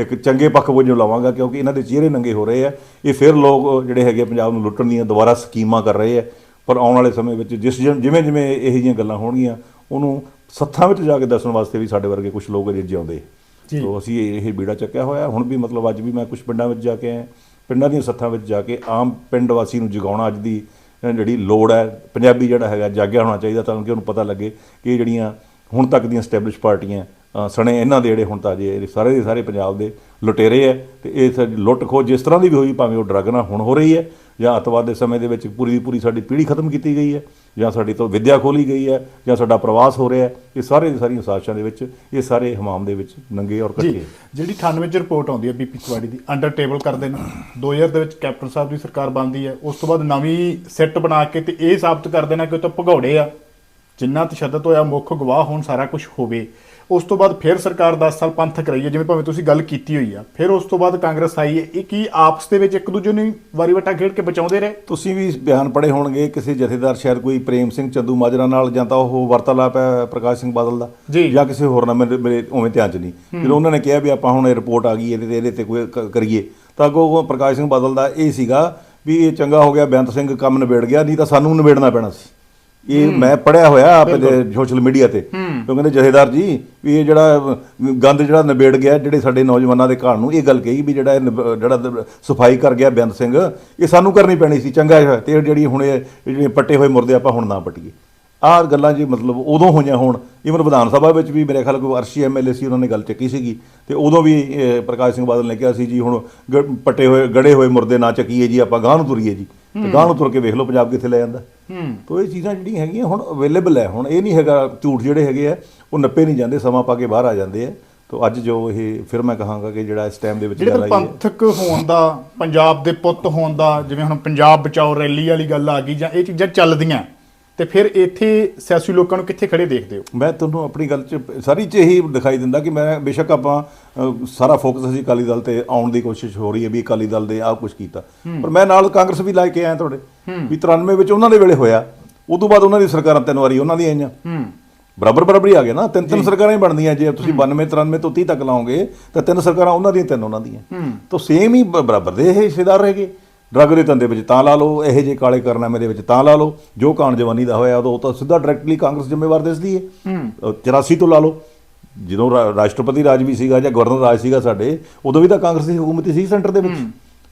ਇੱਕ ਚੰਗੇ ਪੱਖ ਵਜੋਂ ਲਾਵਾਂਗਾ ਕਿਉਂਕਿ ਇਹਨਾਂ ਦੇ ਚਿਹਰੇ ਨੰਗੇ ਹੋ ਰਹੇ ਆ। ਇਹ ਫਿਰ ਲੋਕ ਜਿਹੜੇ ਹੈਗੇ ਪੰਜਾਬ ਨੂੰ ਲੁੱਟਣ ਦੀਆਂ ਦੁਬਾਰਾ ਸਕੀਮਾਂ ਕਰ ਰਹੇ ਆ। ਪਰ ਆਉਣ ਵਾਲੇ ਸਮੇਂ ਵਿੱਚ ਜਿਸ ਜਿਵੇਂ ਜਿਵੇਂ ਇਹੋ ਜਿਹੀਆਂ ਗੱਲਾਂ ਹੋਣਗੀਆਂ ਉਹਨੂੰ ਸੱਥਾਂ ਵਿੱਚ ਜਾ ਕੇ ਦੱਸਣ ਵਾਸਤੇ ਵੀ ਸਾਡੇ ਵਰਗੇ ਕੁਝ ਲੋਕ ਅਜੇ ਜਿਉਂਦੇ। ਤੋ ਅਸੀਂ ਇਹ ਬੀੜਾ ਚੱਕਿਆ ਹੋਇਆ। ਹੁਣ ਵੀ ਮਤਲਬ ਅੱਜ ਵੀ ਮੈਂ ਕੁਝ ਪਿੰਡਾਂ ਵਿੱਚ ਜਾ ਕੇ ਆਇਆ। ਪਿੰਡਾਂ ਦੀਆਂ ਸੱਥਾਂ ਵਿੱਚ ਜਾ ਕੇ ਆਮ ਪਿੰਡ ਵਾਸੀ ਨੂੰ ਜਗਾਉਣਾ ਅੱਜ ਦੀ ਜਿਹੜੀ ਲੋੜ ਹੈ। ਪੰਜਾਬੀ ਜਿਹੜਾ ਹੈਗਾ ਜਾਗਿਆ ਹੋਣਾ ਚਾਹੀਦਾ ਤਾਂ ਕਿ ਉਹਨੂੰ ਪਤਾ ਲੱਗੇ ਕਿ ਜਿਹੜੀਆਂ ਹੁਣ ਤੱਕ ਦੀਆਂ ਸਟੈਬਲਿਸ਼ ਪਾਰਟੀਆਂ ਸਣੇ ਇਹਨਾਂ ਦੇ ਜਿਹੜੇ ਹੁਣ ਤਾਂ ਜੇ ਸਾਰੇ ਦੇ ਸਾਰੇ ਪੰਜਾਬ ਦੇ ਲੁਟੇਰੇ ਹੈ ਤੇ ਇਹ ਸਾਡੀ ਲੁੱਟ ਖੋ ਜਿਸ ਤਰ੍ਹਾਂ ਦੀ ਵੀ ਹੋਈ, ਭਾਵੇਂ ਉਹ ਡਰੱਗ ਨਾਲ ਹੁਣ ਹੋ ਰਹੀ ਹੈ ਜਾਂ ਅੱਤਵਾਦ ਦੇ ਸਮੇਂ ਦੇ ਵਿੱਚ ਪੂਰੀ ਦੀ ਪੂਰੀ ਸਾਡੀ ਪੀੜ੍ਹੀ ਖਤਮ ਕੀਤੀ ਗਈ ਹੈ ਜਾਂ ਸਾਡੀ ਤੋਂ ਵਿੱਦਿਆ ਖੋਲੀ ਗਈ ਹੈ ਜਾਂ ਸਾਡਾ ਪ੍ਰਵਾਸ ਹੋ ਰਿਹਾ ਹੈ ਇਹ ਸਾਰੇ ਦੀ ਸਾਰੀਆਂ ਸਾਜ਼ਿਸ਼ਾਂ ਦੇ ਵਿੱਚ, ਇਹ ਸਾਰੇ ਹਮਾਮ ਦੇ ਵਿੱਚ ਨੰਗੇ ਔਰ
ਜੀ
ਇਕੱਠੇ
ਜਿਹੜੀ 98 ਚ ਰਿਪੋਰਟ ਆਉਂਦੀ ਹੈ ਬੀਪੀ ਚਵਾੜੀ ਦੀ ਅੰਡਰ ਟੇਬਲ ਕਰਦੇ ਨੇ। 2000 ਦੇ ਵਿੱਚ ਕੈਪਟਨ ਸਾਹਿਬ ਦੀ ਸਰਕਾਰ ਬਣਦੀ ਹੈ ਉਸ ਤੋਂ ਬਾਅਦ ਨਵੀਂ ਸੈੱਟ ਬਣਾ ਕੇ ਤੇ ਇਹ ਸਾਬਤ ਕਰ ਦੇਣਾ ਕਿ ਉਹ ਤਾਂ ਭਗੌੜੇ ਆ। ਜਿੰਨਾ ਤਸ਼ੱਦਦ ਹੋਇਆ, ਮੁੱਖ ਗਵਾਹ ਹੋਣ ਸਾਰਾ ਕੁਝ ਹੋਵੇ। ਉਸ ਤੋਂ ਬਾਅਦ ਫਿਰ ਸਰਕਾਰ 10 ਸਾਲ ਪੰਥਕ ਰਹੀ ਹੈ ਜਿਵੇਂ ਭਾਵੇਂ ਤੁਸੀਂ ਗੱਲ ਕੀਤੀ ਹੋਈ ਆ। ਫਿਰ ਉਸ ਤੋਂ ਬਾਅਦ ਕਾਂਗਰਸ ਆਈ ਹੈ। ਇਹ ਕੀ ਆਪਸ ਦੇ ਵਿੱਚ ਇੱਕ ਦੂਜੇ ਨੂੰ ਵਾਰੀ ਵਟਾ ਖੇਡ ਕੇ ਬਚਾਉਂਦੇ ਰਹੇ?
ਤੁਸੀਂ ਵੀ ਬਿਆਨ ਪੜ੍ਹੇ ਹੋਣਗੇ ਕਿਸੇ ਜਥੇਦਾਰ ਸ਼ਾਇਦ ਕੋਈ ਪ੍ਰੇਮ ਸਿੰਘ ਚੰਦੂ ਮਾਜਰਾ ਨਾਲ ਜਾਂ ਤਾਂ ਉਹ ਵਾਰਤਾਲਾਪ ਹੈ ਪ੍ਰਕਾਸ਼ ਸਿੰਘ ਬਾਦਲ ਦਾ
ਜੀ।
ਕਿਸੇ ਹੋਰ ਨਾਲ ਮੇਰੇ ਮੇਰੇ ਉਵੇਂ ਧਿਆਨ ਚ ਨਹੀਂ। ਜਦੋਂ ਉਹਨਾਂ ਨੇ ਕਿਹਾ ਵੀ ਆਪਾਂ ਹੁਣ ਇਹ ਰਿਪੋਰਟ ਆ ਗਈ ਇਹਦੇ ਤੇ ਇਹਦੇ ਤੇ ਕੋਈ ਕਰੀਏ। ਤਾਂ ਉਹ ਪ੍ਰਕਾਸ਼ ਸਿੰਘ ਬਾਦਲ ਦਾ ਇਹ ਸੀਗਾ ਵੀ ਇਹ ਚੰਗਾ ਹੋ ਗਿਆ ਬੇਅੰਤ ਸਿੰਘ ਕੰਮ ਨਿਬੇੜ ਗਿਆ ਨਹੀਂ ਤਾਂ ਸਾਨੂੰ ਨਿਬੇੜਨਾ ਪੈਣਾ ਸੀ। ਇਹ ਮੈਂ ਪੜਿਆ ਹੋਇਆ ਆਪਣੇ ਸੋਸ਼ਲ ਮੀਡੀਆ ਤੇ। ਉਹ ਕਹਿੰਦੇ ਜਥੇਦਾਰ ਜੀ ਵੀ ਇਹ ਜਿਹੜਾ ਗੰਦ ਜਿਹੜਾ ਨਿਬੇੜ ਗਿਆ ਜਿਹੜੇ ਸਾਡੇ ਨੌਜਵਾਨਾਂ ਦੇ ਘਰ ਨੂੰ ਇਹ ਗੱਲ ਕਹੀ ਵੀ ਜਿਹੜਾ ਜਿਹੜਾ ਸਫ਼ਾਈ ਕਰ ਗਿਆ ਬੇਅੰਤ ਸਿੰਘ ਇਹ ਸਾਨੂੰ ਕਰਨੀ ਪੈਣੀ ਸੀ ਚੰਗਾ ਹੈ। ਤੇ ਜਿਹੜੀ ਹੁਣ ਇਹ ਜਿਹੜੇ ਪੱਟੇ ਹੋਏ ਮੁਰਦੇ ਆਪਾਂ ਹੁਣ ਨਾ ਪੱਟੀਏ। ਆਹ ਗੱਲਾਂ ਜੀ ਮਤਲਬ ਉਦੋਂ ਹੋਈਆਂ ਹੁਣ ਇਵਨ ਵਿਧਾਨ ਸਭਾ ਵਿੱਚ ਵੀ ਮੇਰੇ ਖਿਆਲ ਕੋਈ ਅਰਸ਼ੀ ਐਮਐਲਏ ਸੀ ਉਹਨਾਂ ਨੇ ਗੱਲ ਚੱਕੀ ਸੀਗੀ। ਤੇ ਉਦੋਂ ਵੀ ਪ੍ਰਕਾਸ਼ ਸਿੰਘ ਬਾਦਲ ਨੇ ਕਿਹਾ ਸੀ ਜੀ ਹੁਣ ਪੱਟੇ ਹੋਏ ਗੜੇ ਹੋਏ ਮੁਰਦੇ ਨਾ ਚੱਕੀਏ ਜੀ ਆਪਾਂ ਗਾਂਹ ਨੂੰ ਤੁਰੀਏ ਜੀ। ਤੇ ਨੂੰ ਤੁਰ ਕੇ ਵੇਖ ਲਓ ਪੰਜਾਬ ਕਿੱਥੇ ਲੈ ਜਾਂਦਾ।
ਹੂੰ।
ਤੋ ਇਹ ਚੀਜ਼ਾਂ ਜਿਹੜੀਆਂ ਹੈਗੀਆਂ ਹੁਣ ਅਵੇਲੇਬਲ ਹੈ। ਹੁਣ ਇਹ ਨਹੀਂ ਹੈਗਾ ਝੂਠ ਜਿਹੜੇ ਹੈਗੇ ਆ ਉਹ ਨੱਪੇ ਨਹੀਂ ਜਾਂਦੇ ਸਮਾਂ ਪਾ ਕੇ ਬਾਹਰ ਆ ਜਾਂਦੇ ਆ। ਤੋ ਅੱਜ ਜੋ ਇਹ ਫਿਰ ਮੈਂ ਕਹਾਂਗਾ ਕਿ ਜਿਹੜਾ ਇਸ ਟਾਈਮ ਦੇ ਵਿੱਚ
ਜਿਹੜੇ ਪੰਥਕ ਹੋਣ ਦਾ ਪੰਜਾਬ ਦੇ ਪੁੱਤ ਹੋਣ ਦਾ ਜਿਵੇਂ ਹੁਣ ਪੰਜਾਬ ਬਚਾਓ ਰੈਲੀ ਵਾਲੀ ਗੱਲ ਆ ਗਈ ਜਾਂ ਇਹ ਚੀਜ਼ਾਂ ਚੱਲਦੀਆਂ ਤੇ ਫਿਰ ਇੱਥੇ ਸਿਆਸੀ ਲੋਕਾਂ ਨੂੰ ਕਿੱਥੇ ਖੜੇ ਦੇਖਦੇ ਹੋ?
ਮੈਂ ਤੁਹਾਨੂੰ ਆਪਣੀ ਗੱਲ 'ਚ ਸਾਰੀ 'ਚ ਇਹੀ ਦਿਖਾਈ ਦਿੰਦਾ ਕਿ ਮੈਂ ਬੇਸ਼ੱਕ ਆਪਾਂ ਅ, ਸਾਰਾ ਫੋਕਸ ਅਸੀਂ ਅਕਾਲੀ ਦਲ ਤੇ ਆਉਣ ਦੀ ਕੋਸ਼ਿਸ਼ ਹੋ ਰਹੀ ਹੈ ਵੀ ਅਕਾਲੀ ਦਲ ਦੇ ਆਹ ਕੁਝ ਕੀਤਾ। ਪਰ ਮੈਂ ਨਾਲ ਕਾਂਗਰਸ ਵੀ ਲੈ ਕੇ ਆਇਆ ਤੁਹਾਡੇ। ਵੀ 93 ਵਿੱਚ ਉਹਨਾਂ ਦੇ ਵੇਲੇ ਹੋਇਆ। ਉਦੋਂ ਬਾਅਦ ਉਹਨਾਂ ਦੀ ਸਰਕਾਰਾਂ ਤਿੰਨ ਵਾਰੀ ਉਹਨਾਂ ਦੀਆਂ ਆਈਆਂ।
ਹੂੰ।
ਬਰਾਬਰ ਬਰਾਬਰ ਹੀ ਆ ਗਏ ਨਾ। ਤਿੰਨ ਤਿੰਨ ਸਰਕਾਰਾਂ ਹੀ ਬਣਦੀਆਂ। ਜੇ ਤੁਸੀਂ 92 93 ਤੋਂ 30 ਤੱਕ ਲਾਓਗੇ ਤਾਂ ਤਿੰਨ ਸਰਕਾਰਾਂ ਉਹਨਾਂ ਦੀਆਂ ਤਿੰਨ ਉਹਨਾਂ ਦੀਆਂ। ਤਾਂ ਸੇਮ ਹੀ ਬ- ਬਰਾਬਰ ਦੇ ਇਹ ਹਿੱਸੇਦਾਰ ਰਹਿਗੇ ਡਰੱਗ ਦੇ ਧੰਦੇ ਵਿੱਚ ਤਾਂ ਲਾ ਲਓ ਇਹੋ ਜਿਹੇ ਕਾਲੇ ਕਾਰਨਾਮੇ ਦੇ ਵਿੱਚ ਤਾਂ ਲਾ ਲਓ ਜੋ ਕਾਂਡ ਜਵਾਨੀ ਦਾ ਹੋਇਆ ਉਦੋਂ ਉਹ ਤਾਂ ਸਿੱਧਾ ਡਾਇਰੈਕਟਲੀ ਕਾਂਗਰਸ ਜ਼ਿੰਮੇਵਾਰ ਦਿਸਦੀ ਹੈ। ਅ, 84 ਤੋਂ ਲਾ ਲਓ। ਜਦੋਂ ਰਾਸ਼ਟਰਪਤੀ ਰਾਜ ਵੀ ਸੀਗਾ ਜਾਂ ਗਵਰਨਰ ਰਾਜ ਸੀਗਾ ਸਾਡੇ ਉਦੋਂ ਵੀ ਤਾਂ ਕਾਂਗਰਸ ਦੀ ਹਕੂਮਤ ਹੀ ਸੀ ਸੈਂਟਰ ਦੇ ਵਿੱਚ।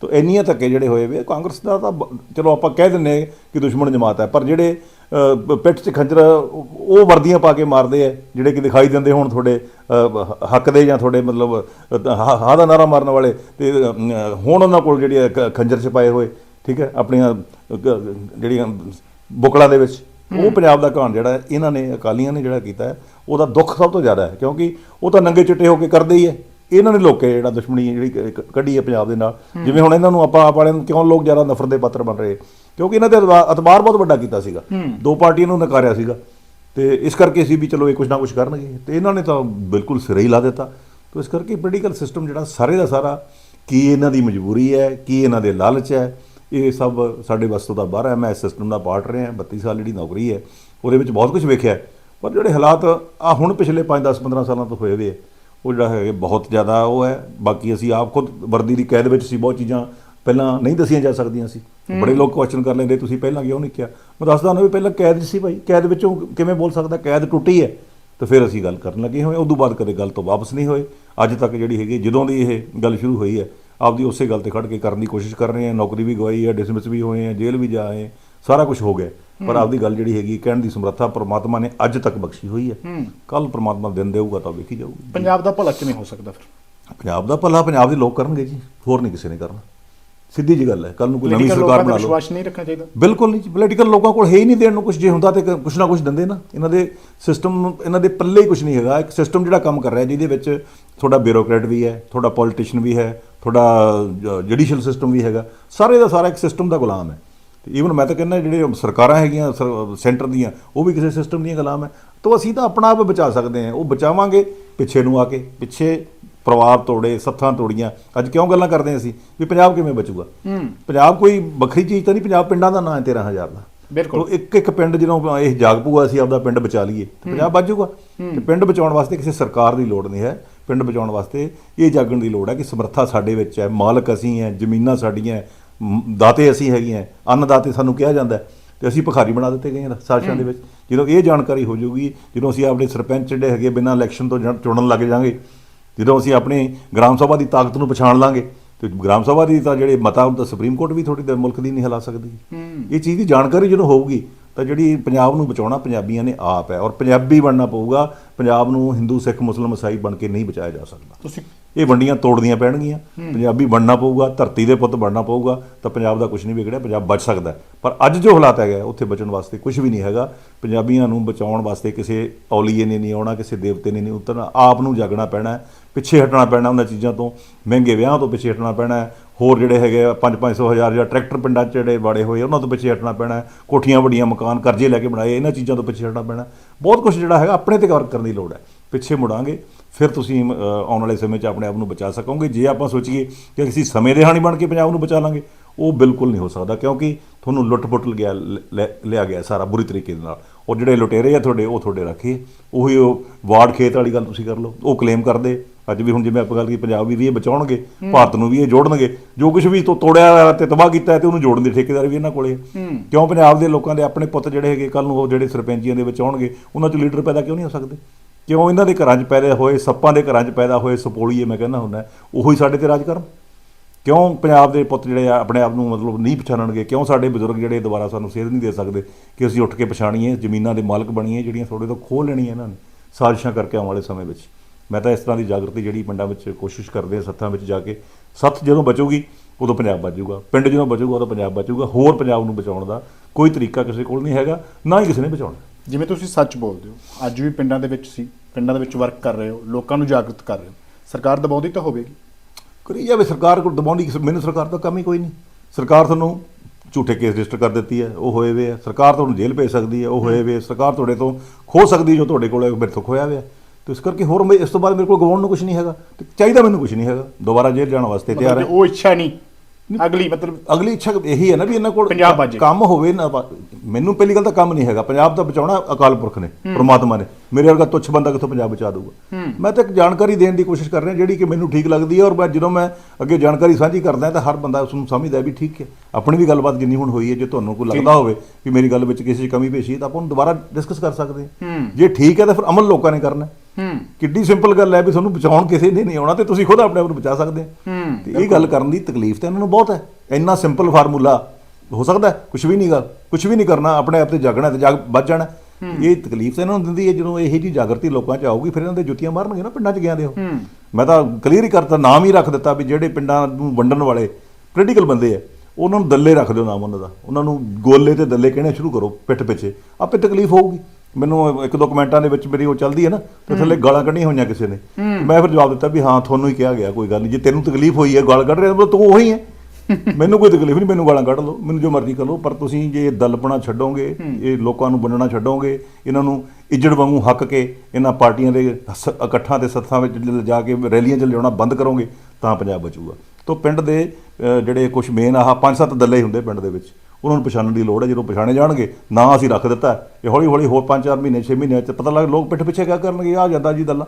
ਤਾਂ ਇੰਨੀਆਂ ਧੱਕੇ ਜਿਹੜੇ ਹੋਏ ਵੇ ਕਾਂਗਰਸ ਦਾ ਤਾਂ ਚਲੋ ਆਪਾਂ ਕਹਿ ਦਿੰਨੇ ਕਿ ਦੁਸ਼ਮਣ ਜਮਾਤ ਹੈ ਪਰ ਜਿਹੜੇ ਪਿੱਠ 'ਚ ਖੰਜਰ ਉਹ ਵਰਦੀਆਂ ਪਾ ਕੇ ਮਾਰਦੇ ਆ ਜਿਹੜੇ ਕਿ ਦਿਖਾਈ ਦਿੰਦੇ ਹੁਣ ਤੁਹਾਡੇ ਹੱਕ ਦੇ ਜਾਂ ਤੁਹਾਡੇ ਮਤਲਬ ਹਾ ਦਾ ਨਾਰਾ ਮਾਰਨ ਵਾਲੇ ਤੇ ਹੁਣ ਉਹਨਾਂ ਕੋਲ ਜਿਹੜੀ ਖੰਜਰ ਛਪਾਏ ਹੋਏ ਠੀਕ ਹੈ ਆਪਣੀਆਂ ਜਿਹੜੀਆਂ ਬੁਕਲਾਂ ਦੇ ਵਿੱਚ ਉਹ ਪੰਜਾਬ ਦਾ ਕਹਾਣ ਜਿਹੜਾ ਇਹਨਾਂ ਨੇ ਅਕਾਲੀਆਂ ਨੇ ਜਿਹੜਾ ਕੀਤਾ ਉਹਦਾ ਦੁੱਖ ਸਭ ਤੋਂ ਜ਼ਿਆਦਾ ਹੈ ਕਿਉਂਕਿ ਉਹ ਤਾਂ ਨੰਗੇ ਚਿੱਟੇ ਹੋ ਕੇ ਕਰਦੇ ਹੀ ਹੈ। ਇਹਨਾਂ ਨੇ ਲੋਕੇ ਜਿਹੜਾ ਦੁਸ਼ਮਣੀ ਜਿਹੜੀ ਕੱਢੀ ਹੈ ਪੰਜਾਬ ਦੇ ਨਾਲ। ਜਿਵੇਂ ਹੁਣ ਇਹਨਾਂ ਨੂੰ ਆਪਾਂ ਆਪ ਵਾਲਿਆਂ ਨੂੰ ਕਿਉਂ ਲੋਕ ਜ਼ਿਆਦਾ ਨਫ਼ਰਤ ਦੇ ਪਾਤਰ ਬਣ ਰਹੇ? ਕਿਉਂਕਿ ਇਹਨਾਂ ਦੇ ਅਤਬਾ- ਅਤਬਾਰ ਬਹੁਤ ਵੱਡਾ ਕੀਤਾ ਸੀਗਾ। ਦੋ ਪਾਰਟੀਆਂ ਨੂੰ ਨਕਾਰਿਆ ਸੀਗਾ। ਤੇ ਇਸ ਕਰਕੇ ਸੀ ਵੀ ਚਲੋ ਇਹ ਕੁਝ ਨਾ ਕੁਝ ਕਰਨਗੇ। ਤੇ ਇਹਨਾਂ ਨੇ ਤਾਂ ਬਿਲਕੁਲ ਸਿਰੇ ਹੀ ਲਾ ਦਿੱਤਾ। ਤੇ ਇਸ ਕਰਕੇ ਪੋਲੀਟੀਕਲ ਸਿਸਟਮ ਜਿਹੜਾ ਸਾਰੇ ਦਾ ਸਾਰਾ ਕੀ ਇਹਨਾਂ ਦੀ ਮਜਬੂਰੀ ਹੈ ਕੀ ਇਹਨਾਂ ਦੇ ਲਾਲਚ ਹੈ ਇਹ ਸਭ ਸਾਡੇ ਵਸਤੋਂ ਦਾ ਬਾਹਰ ਹੈ। ਮੈਂ ਇਸ ਸਿਸਟਮ ਦਾ ਪਾਰਟ ਰਿਹਾ 32 ਸਾਲ ਜਿਹੜੀ ਨੌਕਰੀ ਹੈ ਉਹਦੇ ਵਿੱਚ ਬਹੁਤ ਕੁਝ ਵੇਖਿਆ। ਪਰ ਜਿਹੜੇ ਹਾਲਾਤ ਆ ਹੁਣ ਪਿਛਲੇ 5 10 15 ਸਾਲਾਂ ਤੋਂ ਹੋਏ ਵੇ ਹੈ ਉਹ ਜਿਹੜਾ ਹੈ ਬਹੁਤ ਜ਼ਿਆਦਾ ਉਹ ਹੈ। ਬਾਕੀ ਅਸੀਂ ਆਪ ਖੁਦ ਵਰਦੀ ਦੀ ਕੈਦ ਵਿੱਚ ਸੀ ਬਹੁਤ ਚੀਜ਼ਾਂ ਪਹਿਲਾਂ ਨਹੀਂ ਦੱਸੀਆਂ ਜਾ ਸਕਦੀਆਂ ਸੀ। ਬੜੇ ਲੋਕ ਕੁਐਸਚਨ ਕਰ ਲੈਂਦੇ ਤੁਸੀਂ ਪਹਿਲਾਂ ਕਿਉਂ ਨਹੀਂ ਕਿਹਾ? ਮੈਂ ਦੱਸਦਾ ਨਾ ਵੀ ਪਹਿਲਾਂ ਕੈਦ 'ਚ ਸੀ ਭਾਈ। ਕੈਦ ਵਿੱਚੋਂ ਕਿਵੇਂ ਬੋਲ ਸਕਦਾ? ਕੈਦ ਟੁੱਟੀ ਹੈ। ਤਾਂ ਫਿਰ ਅਸੀਂ ਗੱਲ ਕਰਨ ਲੱਗੇ ਹੋਏ। ਉਦੋਂ ਬਾਅਦ ਕਦੇ ਗੱਲ ਤੋਂ ਵਾਪਸ ਨਹੀਂ ਹੋਏ। ਅੱਜ ਤੱਕ ਜਿਹੜੀ ਹੈਗੀ ਜਦੋਂ ਦੀ ਇਹ ਗੱਲ ਸ਼ੁਰੂ ਹੋਈ ਹੈ ਆਪਦੀ ਉਸੇ ਗੱਲ ਤੇ ਖੜ ਕੇ ਕਰਨ ਦੀ ਕੋਸ਼ਿਸ਼ ਕਰ ਰਹੇ ਹਾਂ। ਨੌਕਰੀ ਵੀ ਗਵਾਈ ਹੈ ਡਿਸਮਿਸ ਵੀ ਹੋਏ ਹੈ ਜੇਲ੍ਹ ਵੀ ਜਾ ਆਏ ਸਾਰਾ ਕੁਝ ਹੋ ਗਿਆ। ਪਰ ਆਪਦੀ ਗੱਲ ਜਿਹੜੀ ਹੈਗੀ ਕਹਿਣ ਦੀ ਸਮਰੱਥਾ ਪ੍ਰਮਾਤਮਾ ਨੇ ਅੱਜ ਤੱਕ ਬਖਸ਼ੀ ਹੋਈ ਹੈ। ਕੱਲ ਪ੍ਰਮਾਤਮਾ ਦਿਨ ਦੇਊਗਾ ਤਾਂ ਵੇਖੀ ਜਾਊਗੀ।
ਪੰਜਾਬ ਦਾ ਭਲਾ ਕਿਵੇਂ ਹੋ ਸਕਦਾ ਫਿਰ?
ਪੰਜਾਬ ਦਾ ਭਲਾ ਪੰਜਾਬ ਦੇ ਲੋਕ ਕਰਨਗੇ ਜੀ ਹੋਰ ਨਹੀਂ ਕਿਸੇ ਨੇ ਕਰਨਾ। ਸਿੱਧੀ ਜੀ ਗੱਲ ਹੈ ਕੱਲ ਨੂੰ ਕੋਈ ਨਵੀਂ ਸਰਕਾਰ ਬਣਾ ਲਓ।
ਵਿਸ਼ਵਾਸ ਨਹੀਂ ਰੱਖਣਾ ਚਾਹੀਦਾ।
ਬਿਲਕੁਲ ਨਹੀਂ ਪੋਲੀਟੀਕਲ ਲੋਕਾਂ ਕੋਲ ਹੈ ਹੀ ਨਹੀਂ ਦੇਣ ਨੂੰ ਕੁਝ ਜੇ ਹੁੰਦਾ ਤੇ ਕੁਝ ਨਾ ਕੁਝ ਦਿੰਦੇ ਨਾ। ਇਹਨਾਂ ਦੇ ਸਿਸਟਮ ਇਹਨਾਂ ਦੇ ਪੱਲੇ ਹੀ ਕੁਝ ਨਹੀਂ ਹੈਗਾ। ਇੱਕ ਸਿਸਟਮ ਜਿਹੜਾ ਕੰਮ ਕਰ ਰਿਹਾ ਜਿਹਦੇ ਵਿੱਚ ਤੁਹਾਡਾ ਬਿਊਰੋਕਰੇਟ ਵੀ ਹੈ ਤੁਹਾਡਾ ਪੋਲੀਟੀਸ਼ੀਅਨ ਵੀ ਹੈ ਤੁਹਾਡਾ ਜੁਡੀਸ਼ੀਅਲ ਸਿਸਟਮ ਵੀ ਹੈਗਾ। ਸਾਰੇ ਦਾ ਸਾਰਾ ਇੱਕ ਸਿਸਟਮ ਦਾ ਗੁਲਾਮ ਹੈ। ਤੇ ਈਵਨ ਮੈਂ ਤਾਂ ਕਹਿੰਦਾ ਜਿਹੜੇ ਸਰਕਾਰਾਂ ਹੈਗੀਆਂ ਸੈਂਟਰ ਦੀਆਂ ਉਹ ਵੀ ਕਿਸੇ ਸਿਸਟਮ ਦੀਆਂ ਗੁਲਾਮ ਹੈ ਤਾਂ ਅਸੀਂ ਤਾਂ ਆਪਣਾ ਆਪ ਬਚਾ ਸਕਦੇ ਹਾਂ। ਉਹ ਬਚਾਵਾਂਗੇ ਪਿੱਛੇ ਨੂੰ ਆ ਕੇ ਪਿੱਛੇ ਪਰਿਵਾਰ ਤੋੜੇ ਸੱਥਾਂ ਤੋੜੀਆਂ। ਅੱਜ ਕਿਉਂ ਗੱਲਾਂ ਕਰਦੇ ਅਸੀਂ? ਵੀ ਪੰਜਾਬ ਕਿਵੇਂ ਬਚੂਗਾ? ਪੰਜਾਬ ਕੋਈ ਵੱਖਰੀ ਚੀਜ਼ ਤਾਂ ਨਹੀਂ ਪੰਜਾਬ ਪਿੰਡਾਂ ਦਾ ਨਾਂ ਹੈ 13000 ਦਾ।
ਬਿਲਕੁਲ।
ਇੱਕ ਇੱਕ ਪਿੰਡ ਜਦੋਂ ਇਹ ਜਾਗ ਪਊਗਾ ਅਸੀਂ ਆਪਦਾ ਪਿੰਡ ਬਚਾ ਲਈਏ ਤੇ ਪੰਜਾਬ ਬਚ ਜਾਊਗਾ ਤੇ ਪਿੰਡ ਬਚਾਉਣ ਵਾਸਤੇ ਕਿਸੇ ਸਰਕਾਰ ਦੀ ਲੋੜ ਨਹੀਂ ਹੈ। ਪਿੰਡ ਬਚਾਉਣ ਵਾਸਤੇ ਇਹ ਜਾਗਣ ਦੀ ਲੋੜ ਹੈ ਕਿ ਸਮਰੱਥਾ ਸਾਡੇ ਵਿੱਚ ਹੈ ਮਾਲਕ ਅਸੀਂ ਹੈ ਜ਼ਮੀਨਾਂ ਸਾਡੀਆਂ ਦਾਤੇ ਅਸੀਂ ਹੈਗੀਆਂ ਅੰਨਦਾਤੇ ਸਾਨੂੰ ਕਿਹਾ ਜਾਂਦਾ ਤੇ ਅਸੀਂ ਭਿਖਾਰੀ ਬਣਾ ਦਿੱਤੇ ਗਏ ਹਾਂ ਸਾਜ਼ਿਸ਼ਾਂ ਦੇ ਵਿੱਚ। ਜਦੋਂ ਇਹ ਜਾਣਕਾਰੀ ਹੋ ਜਾਊਗੀ ਜਦੋਂ ਅਸੀਂ ਆਪਣੇ ਸਰਪੰਚ ਜਿਹੜੇ ਹੈਗੇ ਬਿਨਾਂ ਇਲੈਕਸ਼ਨ ਤੋਂ ਚੁਣਨ ਲੱਗ ਜਾਾਂਗੇ ਜਦੋਂ ਅਸੀਂ ਆਪਣੀ ਗ੍ਰਾਮ ਸਭਾ ਦੀ ਤਾਕਤ ਨੂੰ ਪਛਾਣ ਲਾਂਗੇ ਤੇ ਗ੍ਰਾਮ ਸਭਾ ਦੀ ਤਾਂ ਜਿਹੜੇ ਮਤਾ ਹੁੰਦਾ ਸੁਪਰੀਮ ਕੋਰਟ ਵੀ ਥੋੜੀ ਮੁਲਕ ਦੀ ਨਹੀਂ ਹਿਲਾ ਸਕਦੀ ਇਹ ਚੀਜ਼ ਦੀ ਜਾਣਕਾਰੀ ਜਦੋਂ ਹੋਊਗੀ ਤਾਂ ਜਿਹੜੀ ਪੰਜਾਬ ਨੂੰ ਬਚਾਉਣਾ ਪੰਜਾਬੀਆਂ ਨੇ ਆਪ ਹੈ ਔਰ ਪੰਜਾਬੀ ਬਣਨਾ ਪਊਗਾ ਪੰਜਾਬ ਨੂੰ ਹਿੰਦੂ ਸਿੱਖ ਮੁਸਲਮ ਈਸਾਈ ਬਣ ਕੇ ਨਹੀਂ ਬਚਾਇਆ ਜਾ ਸਕਦਾ।
ਤੁਸੀਂ
ਇਹ ਵੰਡੀਆਂ ਤੋੜਨੀਆਂ ਪੈਣਗੀਆਂ। ਪੰਜਾਬੀ ਬਣਨਾ ਪਊਗਾ ਧਰਤੀ ਦੇ ਪੁੱਤ ਬਣਨਾ ਪਊਗਾ ਤਾਂ ਪੰਜਾਬ ਦਾ ਕੁਝ ਨਹੀਂ ਵਿਗੜਿਆ ਪੰਜਾਬ ਬਚ ਸਕਦਾ। ਪਰ ਅੱਜ ਜੋ ਹਾਲਾਤ ਹੈਗਾ ਉੱਥੇ ਬਚਣ ਵਾਸਤੇ ਕੁਝ ਵੀ ਨਹੀਂ ਹੈਗਾ। ਪੰਜਾਬੀਆਂ ਨੂੰ ਬਚਾਉਣ ਵਾਸਤੇ ਕਿਸੇ ਔਲੀਏ ਨੇ ਨਹੀਂ ਆਉਣਾ ਕਿਸੇ ਦੇਵਤੇ ਨੇ ਨਹੀਂ ਉਤਰਨਾ। ਆਪ ਨੂੰ ਜਾਗਣਾ ਪੈਣਾ ਹੈ, ਪਿੱਛੇ ਹਟਣਾ ਪੈਣਾ ਉਹਨਾਂ ਚੀਜ਼ਾਂ ਤੋਂ। ਮਹਿੰਗੇ ਵਿਆਹ ਤੋਂ ਪਿੱਛੇ ਹਟਣਾ ਪੈਣਾ ਹੋਰ ਜਿਹੜੇ ਹੈਗੇ 5-500 ਹਜ਼ਾਰ ਜਾਂ ਟਰੈਕਟਰ ਪਿੰਡਾਂ 'ਚ ਜਿਹੜੇ ਬਾੜੇ ਹੋਏ ਉਹਨਾਂ ਤੋਂ ਪਿੱਛੇ ਹਟਣਾ ਪੈਣਾ ਕੋਠੀਆਂ ਵੱਡੀਆਂ ਮਕਾਨ ਕਰਜ਼ੇ ਲੈ ਕੇ ਬਣਾਏ ਇਹਨਾਂ ਚੀਜ਼ਾਂ ਤੋਂ ਪਿੱਛੇ ਹਟਣਾ ਪੈਣਾ। ਬਹੁਤ ਕੁਝ ਜਿਹੜਾ ਹੈਗਾ ਆਪਣੇ ਤੇ ਗੌਰ ਕਰਨ ਦੀ ਲੋੜ ਹੈ। ਪਿੱਛੇ ਮੁੜਾਂਗੇ। ਫਿਰ ਤੁਸੀਂ ਆਉਣ ਵਾਲੇ ਸਮੇਂ 'ਚ ਆਪਣੇ ਆਪ ਨੂੰ ਬਚਾ ਸਕੋਗੇ। ਜੇ ਆਪਾਂ ਸੋਚੀਏ ਕਿ ਅਸੀਂ ਸਮੇਂ ਦੇ ਹਾਣੀ ਬਣ ਕੇ ਪੰਜਾਬ ਨੂੰ ਬਚਾ ਲਾਂਗੇ ਉਹ ਬਿਲਕੁਲ ਨਹੀਂ ਹੋ ਸਕਦਾ ਕਿਉਂਕਿ ਤੁਹਾਨੂੰ ਲੁੱਟ-ਪੁੱਟ ਗਿਆ ਲੈ- ਲਿਆ ਗਿਆ ਸਾਰਾ ਬੁਰੀ ਤਰੀਕੇ ਦੇ ਨਾਲ। ਔਰ ਜਿਹੜੇ ਲੁਟੇਰੇ ਆ ਤੁਹਾਡੇ ਉਹ ਤੁਹਾਡੇ ਰੱਖੇ ਉਹੀ ਉਹ ਵਾਰਡ ਖੇਤ ਵਾਲੀ ਗੱਲ ਤੁਸੀਂ ਕਰ ਲਓ। ਉਹ ਕਲੇਮ ਕਰਦੇ। ਅੱਜ ਵੀ ਹੁਣ ਜਿਵੇਂ ਆਪਾਂ ਗੱਲ ਕੀਤੀ ਪੰਜਾਬ ਵੀ ਵੀ ਇਹ ਬਚਾਉਣਗੇ ਭਾਰਤ ਨੂੰ ਵੀ ਇਹ ਜੋੜਨਗੇ। ਜੋ ਕੁਝ ਵੀ ਤੋਂ ਤੋੜਿਆ ਤੇ ਤਬਾਹ ਕੀਤਾ ਤੇ ਉਹਨੂੰ ਜੋੜਨ ਦੀ ਠੇਕੇਦਾਰੀ ਵੀ ਇਹਨਾਂ ਕੋਲੇ। ਕਿਉਂ ਪੰਜਾਬ ਦੇ ਲੋਕਾਂ ਦੇ ਆਪਣੇ ਪੁੱਤ ਜਿਹੜੇ ਹੈਗੇ ਕੱਲ ਨੂੰ ਉਹ ਜਿਹੜੇ ਸਰਪੰਚੀਆਂ ਦੇ ਵਿੱਚ ਆਉਣਗੇ ਉਹਨਾਂ 'ਚ ਲੀਡਰ ਪੈਦਾ ਕਿਉਂ ਨਹੀਂ ਹੋ ਸਕਦੇ? ਕਿਉਂ ਇਹਨਾਂ ਦੇ ਘਰਾਂ 'ਚ ਪੈਦਾ ਹੋਏ, ਸੱਪਾਂ ਦੇ ਘਰਾਂ 'ਚ ਪੈਦਾ ਹੋਏ ਸਪੋਲੀਏ ਮੈਂ ਕਹਿੰਦਾ ਹੁੰਦਾ ਉਹੀ ਸਾਡੇ ਤੇ ਰਾਜ ਕਰਨ ਕਿਉਂ ਪੰਜਾਬ ਦੇ ਪੁੱਤ ਜਿਹੜੇ ਆ, ਆਪਣੇ ਆਪ ਨੂੰ ਮਤਲਬ ਨਹੀਂ ਪਛਾਣਨਗੇ? ਕਿਉਂ ਸਾਡੇ ਬਜ਼ੁਰਗ ਜਿਹੜੇ ਦੁਬਾਰਾ ਸਾਨੂੰ ਸੇਧ ਨਹੀਂ ਦੇ ਸਕਦੇ ਕਿ ਅਸੀਂ ਉੱਠ ਕੇ ਪਛਾਣੀਏ, ਜ਼ਮੀਨਾਂ ਦੇ ਮਾਲਕ ਬਣੀਏ, ਜਿਹੜੀਆਂ ਤੁਹਾਡੇ ਤੋਂ ਖੋਹ ਲੈਣੀਆਂ ਇਹਨਾਂ ਨੇ, ਸਾਜ਼ਿਸ਼ਾਂ ਕਰਕੇ ਆਉਣ ਵਾਲੇ ਸਮੇਂ ਵਿੱਚ? ਮੈਂ ਤਾਂ ਇਸ ਤਰ੍ਹਾਂ ਦੀ ਜਾਗਰਤੀ ਜਿਹੜੀ ਪਿੰਡਾਂ ਵਿੱਚ ਕੋਸ਼ਿਸ਼ ਕਰਦੇ ਆ, ਸੱਥਾਂ ਵਿੱਚ ਜਾ ਕੇ, ਸੱਥ ਜਦੋਂ ਬਚੂਗੀ, ਉਦੋਂ ਪੰਜਾਬ ਬਚੂਗਾ। ਪਿੰਡ ਜਦੋਂ ਬਚੂਗਾ, ਉਦੋਂ ਪੰਜਾਬ ਬਚੂਗਾ। ਹੋਰ ਪੰਜਾਬ ਨੂੰ ਬਚਾਉਣ ਦਾ ਕੋਈ ਤਰੀਕਾ ਕਿਸੇ ਕੋਲ ਨਹੀਂ ਹੈਗਾ, ਨਾ ਹੀ ਕਿਸੇ ਨੇ ਬਚਾਉਣਾ।
ਜਿਵੇਂ ਤੁਸੀਂ ਸੱਚ ਬੋਲਦੇ ਹੋ ਅੱਜ ਵੀ ਪਿੰਡਾਂ ਦੇ ਵਿੱਚ ਸੀ ਪਿੰਡਾਂ ਦੇ ਵਿੱਚ ਵਰਕ ਕਰ ਰਹੇ ਹੋ ਲੋਕਾਂ ਨੂੰ ਜਾਗਰਤ ਕਰ ਰਹੇ ਹੋ ਸਰਕਾਰ ਦਬਾਉਂਦੀ ਤਾਂ ਹੋਵੇਗੀ?
ਕਰੀ ਜਾਵੇ ਸਰਕਾਰ ਕੋਲ ਦਬਾਉਣ ਦੀ ਮੈਨੂੰ ਸਰਕਾਰ ਦਾ ਕੰਮ ਹੀ ਕੋਈ ਨਹੀਂ। ਸਰਕਾਰ ਤੁਹਾਨੂੰ ਝੂਠੇ ਕੇਸ ਰਜਿਸਟਰ ਕਰ ਦਿੱਤੀ ਹੈ ਉਹ ਹੋਏ ਵੇ ਆ। ਸਰਕਾਰ ਤੁਹਾਨੂੰ ਜੇਲ੍ਹ ਭੇਜ ਸਕਦੀ ਹੈ ਉਹ ਹੋਏ ਵੇ ਸਰਕਾਰ ਤੁਹਾਡੇ ਤੋਂ ਖੋ ਸਕਦੀ ਜੋ ਤੁਹਾਡੇ ਕੋਲ ਮੇਰੇ ਤੋਂ ਖੋਇਆ ਹੋਇਆ। ਤੇ ਇਸ ਕਰਕੇ ਹੋਰ ਮੈਂ ਇਸ ਤੋਂ ਬਾਅਦ ਮੇਰੇ ਕੋਲ ਗਵਾਉਣ ਨੂੰ ਕੁਝ ਨਹੀਂ ਹੈਗਾ। ਤੇ ਚਾਹੀਦਾ ਮੈਨੂੰ ਕੁਝ ਨਹੀਂ ਹੈਗਾ। ਦੁਬਾਰਾ ਜੇਲ੍ਹ ਜਾਣ ਵਾਸਤੇ ਤਿਆਰ ਹੈ।
ਉਹ ਇੱਛਾ ਨਹੀਂ। ਅਗਲੀ ਮਤਲਬ
ਅਗਲੀ ਇੱਛਾ ਇਹੀ ਹੈ ਨਾ ਵੀ ਇਹਨਾਂ ਕੋਲ
ਪੰਜਾਬ।
ਕੰਮ ਹੋਵੇ ਨਾ ਬਾ- ਮੈਨੂੰ ਪਹਿਲੀ ਗੱਲ ਤਾਂ ਕੰਮ ਨਹੀਂ ਹੈਗਾ। ਪੰਜਾਬ ਦਾ ਬਚਾਉਣਾ ਅਕਾਲ ਪੁਰਖ ਨੇ ਪ੍ਰਮਾਤਮਾ ਨੇ। ਮੇਰੇ ਵਰਗਾ ਤੁੱਛ ਬੰਦਾ ਕਿੱਥੋਂ ਪੰਜਾਬ ਬਚਾ ਦੂਗਾ ਮੈਂ ਤਾਂ ਇੱਕ ਜਾਣਕਾਰੀ ਦੇਣ ਦੀ ਕੋਸ਼ਿਸ਼ ਕਰ ਰਿਹਾ ਜਿਹੜੀ ਕਿ ਮੈਨੂੰ ਠੀਕ ਲੱਗਦੀ ਹੈ ਔਰ ਮੈਂ ਜਦੋਂ ਮੈਂ ਅੱਗੇ ਜਾਣਕਾਰੀ ਸਾਂਝੀ ਕਰਦਾ ਤਾਂ ਹਰ ਬੰਦਾ ਉਸ ਨੂੰ ਸਮਝਦਾ ਹੈ ਵੀ ਠੀਕ ਹੈ। ਆਪਣੀ ਵੀ ਗੱਲਬਾਤ ਜਿੰਨੀ ਹੁਣ ਹੋਈ ਹੈ ਜੇ ਤੁਹਾਨੂੰ ਕੋਈ ਲੱਗਦਾ ਹੋਵੇ ਕਿ ਮੇਰੀ ਗੱਲ ਵਿੱਚ ਕਿਸੇ 'ਚ ਕਮੀ ਪੇਸ਼ੀ ਹੈ ਤਾਂ ਆਪਾਂ ਉਹਨੂੰ ਦੁਬਾਰਾ ਡਿਸਕਸ ਕਰ ਸਕਦੇ ਹਾਂ। ਜੇ ਠੀਕ ਹੈ ਤਾਂ ਫਿਰ ਅਮਲ ਲੋਕਾਂ ਨੇ ਕਰਨਾ ਹੈ।
ਹੂੰ।
ਕਿੱਡੀ ਸਿੰਪਲ ਗੱਲ ਹੈ ਵੀ ਤੁਹਾਨੂੰ ਬਚਾਉਣ ਕਿਸੇ ਨੇ ਨਹੀਂ ਆਉਣਾ ਤੇ ਤੁਸੀਂ ਖੁਦ ਆਪਣੇ ਆਪ ਨੂੰ ਬਚਾ ਸਕਦੇ ਹੋ।
ਹੂੰ
ਤੇ ਇਹ ਗੱਲ ਕਰਨ ਦੀ ਤਕਲੀਫ ਤਾਂ ਇਹਨਾਂ ਨੂੰ ਬਹੁਤ ਹੈ। ਇੰਨਾ ਸਿੰਪਲ ਫਾਰਮੂਲਾ ਹੋ ਸਕਦਾ ਕੁਝ ਵੀ ਨਹੀਂ ਗੱਲ ਕੁਝ ਵੀ ਨਹੀਂ ਕਰਨਾ ਆਪਣੇ ਆਪ ਤੇ ਜਾਗਣਾ ਤੇ ਜਾਗ ਬਚ ਜਾਣਾ ਇਹ ਤਕਲੀਫ ਤਾਂ ਇਹਨਾਂ ਨੂੰ ਦਿੰਦੀ ਹੈ ਜਦੋਂ ਇਹੋ ਜੀ ਜਾਗਰਤੀ ਲੋਕਾਂ 'ਚ ਆਊਗੀ ਫਿਰ ਇਹਨਾਂ ਦੇ ਜੁੱਤੀਆਂ ਮਾਰਨਗੇ ਨਾ ਪਿੰਡਾਂ 'ਚ ਗਿਆ ਦੇ ਉਹ। ਮੈਂ ਤਾਂ ਕਲੀਅਰ ਹੀ ਕਰਤਾ ਨਾਮ ਹੀ ਰੱਖ ਦਿੱਤਾ ਵੀ ਜਿਹੜੇ ਪਿੰਡਾਂ ਨੂੰ ਵੰਡਣ ਵਾਲੇ ਪੋਲੀਟੀਕਲ ਬੰਦੇ ਆ ਉਹਨਾਂ ਨੂੰ ਦੱਲੇ ਰੱਖ ਦਿਓ ਨਾਮ ਉਹਨਾਂ ਦਾ। ਉਹਨਾਂ ਨੂੰ ਗੋਲੇ ਤੇ ਦੱਲੇ ਕਹਿਣੇ ਸ਼ੁਰੂ ਕਰੋ ਪਿੱਠ ਪਿੱਛੇ। ਆਪੇ ਤਕਲੀਫ ਹੋਊਗੀ। ਮੈਨੂੰ ਇੱਕ ਦੋ ਕਮੈਂਟਾਂ ਦੇ ਵਿੱਚ ਮੇਰੀ ਉਹ ਚੱਲਦੀ ਹੈ ਨਾ ਤੇ ਥੱਲੇ ਗਾਲਾਂ ਕੱਢੀਆਂ ਹੋਈਆਂ ਕਿਸੇ ਨੇ। ਮੈਂ ਫਿਰ ਜਵਾਬ ਦਿੱਤਾ ਵੀ ਹਾਂ ਤੁਹਾਨੂੰ ਹੀ ਕਿਹਾ ਗਿਆ ਕੋਈ ਗੱਲ ਨਹੀਂ। ਜੇ ਤੈਨੂੰ ਤਕਲੀਫ ਹੋਈ ਹੈ ਗਾਲ ਕੱਢ ਰਿਹਾ ਤਾਂ ਤੂੰ ਉਹੀ ਹੈ। ਮੈਨੂੰ ਕੋਈ ਤਕਲੀਫ ਨਹੀਂ ਮੈਨੂੰ ਗਾਲਾਂ ਕੱਢ ਲਓ ਮੈਨੂੰ ਜੋ ਮਰਜ਼ੀ ਕਰ ਲਓ ਪਰ ਤੁਸੀਂ ਜੇ ਇਹ ਦਲਪਣਾ ਛੱਡੋਗੇ ਇਹ ਲੋਕਾਂ ਨੂੰ ਵੰਡਣਾ ਛੱਡੋਗੇ ਇਹਨਾਂ ਨੂੰ ਇੱਜੜ ਵਾਂਗੂ ਹੱਕ ਕੇ ਇਹਨਾਂ ਪਾਰਟੀਆਂ ਦੇ ਇਕੱਠਾਂ ਤੇ ਸੱਥਾਂ ਵਿੱਚ ਜਾ ਕੇ ਰੈਲੀਆਂ 'ਚ ਲਿਆਉਣਾ ਬੰਦ ਕਰੋਗੇ ਤਾਂ ਪੰਜਾਬ ਬਚੂਗਾ। ਤੋਂ ਪਿੰਡ ਦੇ ਜਿਹੜੇ ਕੁਝ ਮੇਨ ਆਹ ਪੰਜ ਸੱਤ ਦੱਲੇ ਹੁੰਦੇ ਪਿੰਡ ਦੇ ਵਿੱਚ। ਉਹਨਾਂ ਨੂੰ ਪਛਾਣਨ ਦੀ ਲੋੜ ਹੈ ਜਦੋਂ ਪਛਾਣੇ ਜਾਣਗੇ ਨਾ ਅਸੀਂ ਰੱਖ ਦਿੱਤਾ ਇਹ ਹੌਲੀ ਹੌਲੀ ਹੋਰ 5-4 ਮਹੀਨੇ 6 ਮਹੀਨੇ ਚ ਪਤਾ ਲੱਗ ਲੋਕ ਪਿੱਠ ਪਿੱਛੇ ਕਿਆ ਕਰਨਗੇ ਆ ਜਾਂਦਾ ਜੀ ਦੱਲਾ।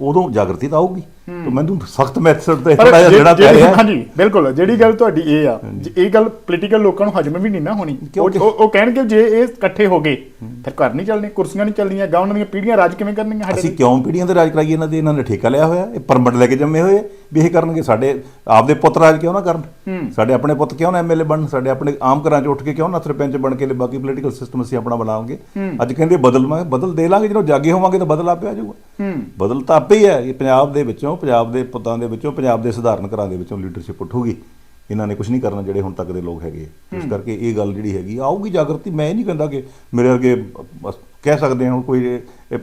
ਉਦੋਂ ਜਾਗਰਤੀ ਤਾਂ ਆਊਗੀ। ਤੇ ਮੈਨੂੰ ਸਖਤ ਮੈਥਡ ਤੇ ਥੋੜਾ ਜਿਹਾ ਜਿਹੜਾ ਪੈ ਰਿਹਾ।
ਹਾਂਜੀ ਬਿਲਕੁਲ ਜਿਹੜੀ ਗੱਲ ਤੁਹਾਡੀ ਇਹ ਆ ਇਹ ਗੱਲ ਪੋਲੀਟੀਕਲ ਲੋਕਾਂ ਨੂੰ ਹਜਮ ਵੀ ਨਹੀਂ ਨਾ ਹੋਣੀ। ਉਹ ਕਹਿਣਗੇ ਜੇ ਇਹ ਇਕੱਠੇ ਹੋ ਗਏ ਫਿਰ ਘਰ ਨਹੀਂ ਚੱਲਣੇ ਕੁਰਸੀਆਂ ਨਹੀਂ ਚੱਲਣੀਆਂ ਗਾਉਂ ਦੀਆਂ ਪੀੜ੍ਹੀਆਂ ਰਾਜ ਕਿਵੇਂ ਕਰਨਗੀਆਂ ਸਾਡੇ
ਅਸੀਂ? ਕਿਉਂ ਪੀੜ੍ਹੀਆਂ ਦੇ ਰਾਜ ਕਰਾਈਏ? ਇਹਨਾਂ ਦੇ ਇਹਨਾਂ ਨੇ ਠੇਕਾ ਲਿਆ ਹੋਇਆ ਇਹ ਪਰਮਿਟ ਲੈ ਕੇ ਜੰਮੇ ਹੋਏ ਵੀ ਇਹ ਕਰਨਗੇ। ਸਾਡੇ ਆਪਦੇ ਪੁੱਤ ਰਾਜ ਕਿਉਂ ਨਾ ਕਰਨ? ਸਾਡੇ ਆਪਣੇ ਪੁੱਤ ਕਿਉਂ ਨਾ ਐਮਐਲਏ ਬਣਨ? ਸਾਡੇ ਆਪਣੇ ਆਮ ਘਰਾਂ 'ਚ ਉੱਠ ਕੇ ਕਿਉਂ ਨਾ ਸਰਪੰਚ ਬਣ ਕੇ ਬਾਕੀ ਪੋਲੀਟੀਕਲ ਸਿਸਟਮ ਅਸੀਂ ਆਪਣਾ ਬਣਾਵਾਂਗੇ? ਅੱਜ ਕਹਿੰਦੇ ਬਦਲਵਾਂਗੇ ਬਦਲ ਦੇ ਲਾਂਗੇ ਜਦੋਂ ਜਾਗੇ ਹੋਵਾਂਗੇ ਤਾਂ ਬਦਲ ਆਪੇ ਆ ਜਾਊਗਾ। ਬਦਲ ਤਾਂ ਆਪੇ ਹੀ ਹੈ। ਇਹ ਪੰਜਾਬ ਦੇ ਵਿੱਚੋਂ ਪੰਜਾਬ ਦੇ ਪੁੱਤਾਂ ਦੇ ਵਿੱਚੋਂ ਪੰਜਾਬ ਦੇ ਸਧਾਰਨ ਘਰਾਂ ਦੇ ਵਿੱਚੋਂ ਲੀਡਰਸ਼ਿਪ ਉੱਠੂਗੀ। ਇਹਨਾਂ ਨੇ ਕੁਝ ਨਹੀਂ ਕਰਨਾ ਜਿਹੜੇ ਹੁਣ ਤੱਕ ਦੇ ਲੋਕ ਹੈਗੇ। ਇਸ ਕਰਕੇ ਇਹ ਗੱਲ ਜਿਹੜੀ ਹੈਗੀ ਆਊਗੀ ਜਾਗਰਤੀ। ਮੈਂ ਇਹ ਨਹੀਂ ਕਹਿੰਦਾ ਕਿ ਮੇਰੇ ਵਰਗੇ ਕਹਿ ਸਕਦੇ ਹਾਂ ਕੋਈ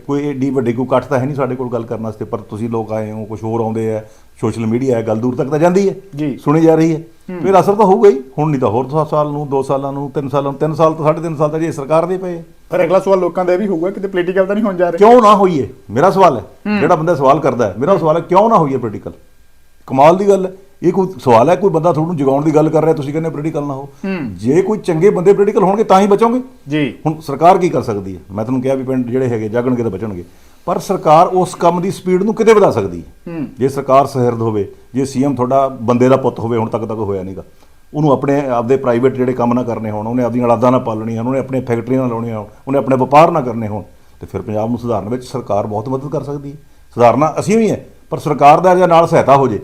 ਕੋਈ ਏਡੀ ਵੱਡੀ ਕੋਈ ਇਕੱਠ ਤਾਂ ਹੈ ਨਹੀਂ ਸਾਡੇ ਕੋਲ ਗੱਲ ਕਰਨ ਵਾਸਤੇ ਪਰ ਤੁਸੀਂ ਲੋਕ ਆਏ ਹੋ ਕੁਝ ਹੋਰ ਆਉਂਦੇ ਆ ਸੋਸ਼ਲ ਮੀਡੀਆ ਹੈ ਗੱਲ ਦੂਰ ਤੱਕ ਤਾਂ ਜਾਂਦੀ ਹੈ
ਜੀ।
ਸੁਣੀ ਜਾ ਰਹੀ ਹੈ। ਫਿਰ ਅਸਰ ਤਾਂ ਹੋਊਗਾ ਹੀ ਹੁਣ ਨਹੀਂ ਤਾਂ ਹੋਰ ਦੋ ਸਾਲ ਨੂੰ 2 ਸਾਲਾਂ ਨੂੰ 3 ਸਾਲਾਂ ਨੂੰ 3 ਸਾਲ ਤੋਂ 3.5 ਸਾਲ ਤਾਂ ਜੀ ਸਰਕਾਰ ਦੇ ਪਏ।
ਪਰ ਅਗਲਾ ਸਵਾਲ ਲੋਕਾਂ ਦਾ ਇਹ ਵੀ ਹੋਊਗਾ ਕਿਤੇ ਪੋਲੀਟੀਕਲ ਤਾਂ ਨਹੀਂ ਹੋਣ ਜਾ ਰਿਹਾ।
ਕਿਉਂ ਨਾ ਹੋਈਏ? ਮੇਰਾ ਸਵਾਲ ਹੈ ਜਿਹੜਾ ਬੰਦਾ ਸਵਾਲ ਕਰਦਾ ਹੈ ਮੇਰਾ ਸਵਾਲ ਹੈ ਕਿਉਂ ਨਾ ਹੋਈਏ ਪੋਲੀਟੀਕਲ ਕਮਾਲ ਦੀ ਗੱਲ ਹੈ। ਇਹ ਕੋਈ ਸਵਾਲ ਹੈ ਕੋਈ ਬੰਦਾ ਤੁਹਾਨੂੰ ਜਗਾਉਣ ਦੀ ਗੱਲ ਕਰ ਰਿਹਾ ਤੁਸੀਂ ਕਹਿੰਦੇ ਪੋਲੀਟੀਕਲ ਨਾ ਹੋ। ਜੇ ਕੋਈ ਚੰਗੇ ਬੰਦੇ ਪੋਲੀਟੀਕਲ ਹੋਣਗੇ ਤਾਂ ਹੀ ਬਚੋਗੇ।
ਜੀ।
ਹੁਣ ਸਰਕਾਰ ਕੀ ਕਰ ਸਕਦੀ ਹੈ? ਮੈਂ ਤੁਹਾਨੂੰ ਕਿਹਾ ਵੀ ਪਿੰਡ ਜਿਹੜੇ ਹੈਗੇ ਜਾਗਣਗੇ ਤਾਂ ਬਚਣਗੇ। ਪਰ ਸਰਕਾਰ ਉਸ ਕੰਮ ਦੀ ਸਪੀਡ ਨੂੰ ਕਿਤੇ ਵਧਾ ਸਕਦੀ ਹੈ? ਜੇ ਸਰਕਾਰ ਸਹਿਰਦ ਹੋਵੇ ਜੇ ਸੀਐਮ ਤੁਹਾਡਾ ਬੰਦੇ ਦਾ ਪੁੱਤ ਹੋਵੇ ਹੁਣ ਤੱਕ ਤਾਂ ਕੋਈ ਹੋਇਆ ਨਹੀਂਗਾ ਉਹਨੂੰ ਆਪਣੇ ਆਪਦੇ ਪ੍ਰਾਈਵੇਟ ਜਿਹੜੇ ਕੰਮ ਨਾ ਕਰਨੇ ਹੋਣ ਉਹਨੇ ਆਪਦੀਆਂ ਔਲਾਦਾਂ ਨਾ ਪਾਲਣੀਆਂ ਉਹਨੇ ਆਪਣੇ ਫੈਕਟਰੀਆਂ ਨਾ ਲਾਉਣੀਆਂ ਹੋਣ ਉਹਨੇ ਆਪਣੇ ਵਪਾਰ ਨਾ ਕਰਨੇ ਹੋਣ ਤੇ ਫਿਰ ਪੰਜਾਬ ਨੂੰ ਸੁਧਾਰਨ ਵਿੱਚ ਸਰਕਾਰ ਬਹੁਤ ਮਦਦ ਕਰ ਸਕਦੀ ਹੈ। ਸੁਧਾਰਨਾ ਅਸੀਂ ਵੀ ਹੈ ਪਰ ਸਰਕਾਰ ਦਾ ਜੇ ਨਾਲ ਸਹਾਇਤਾ ਹੋ ਜੇ।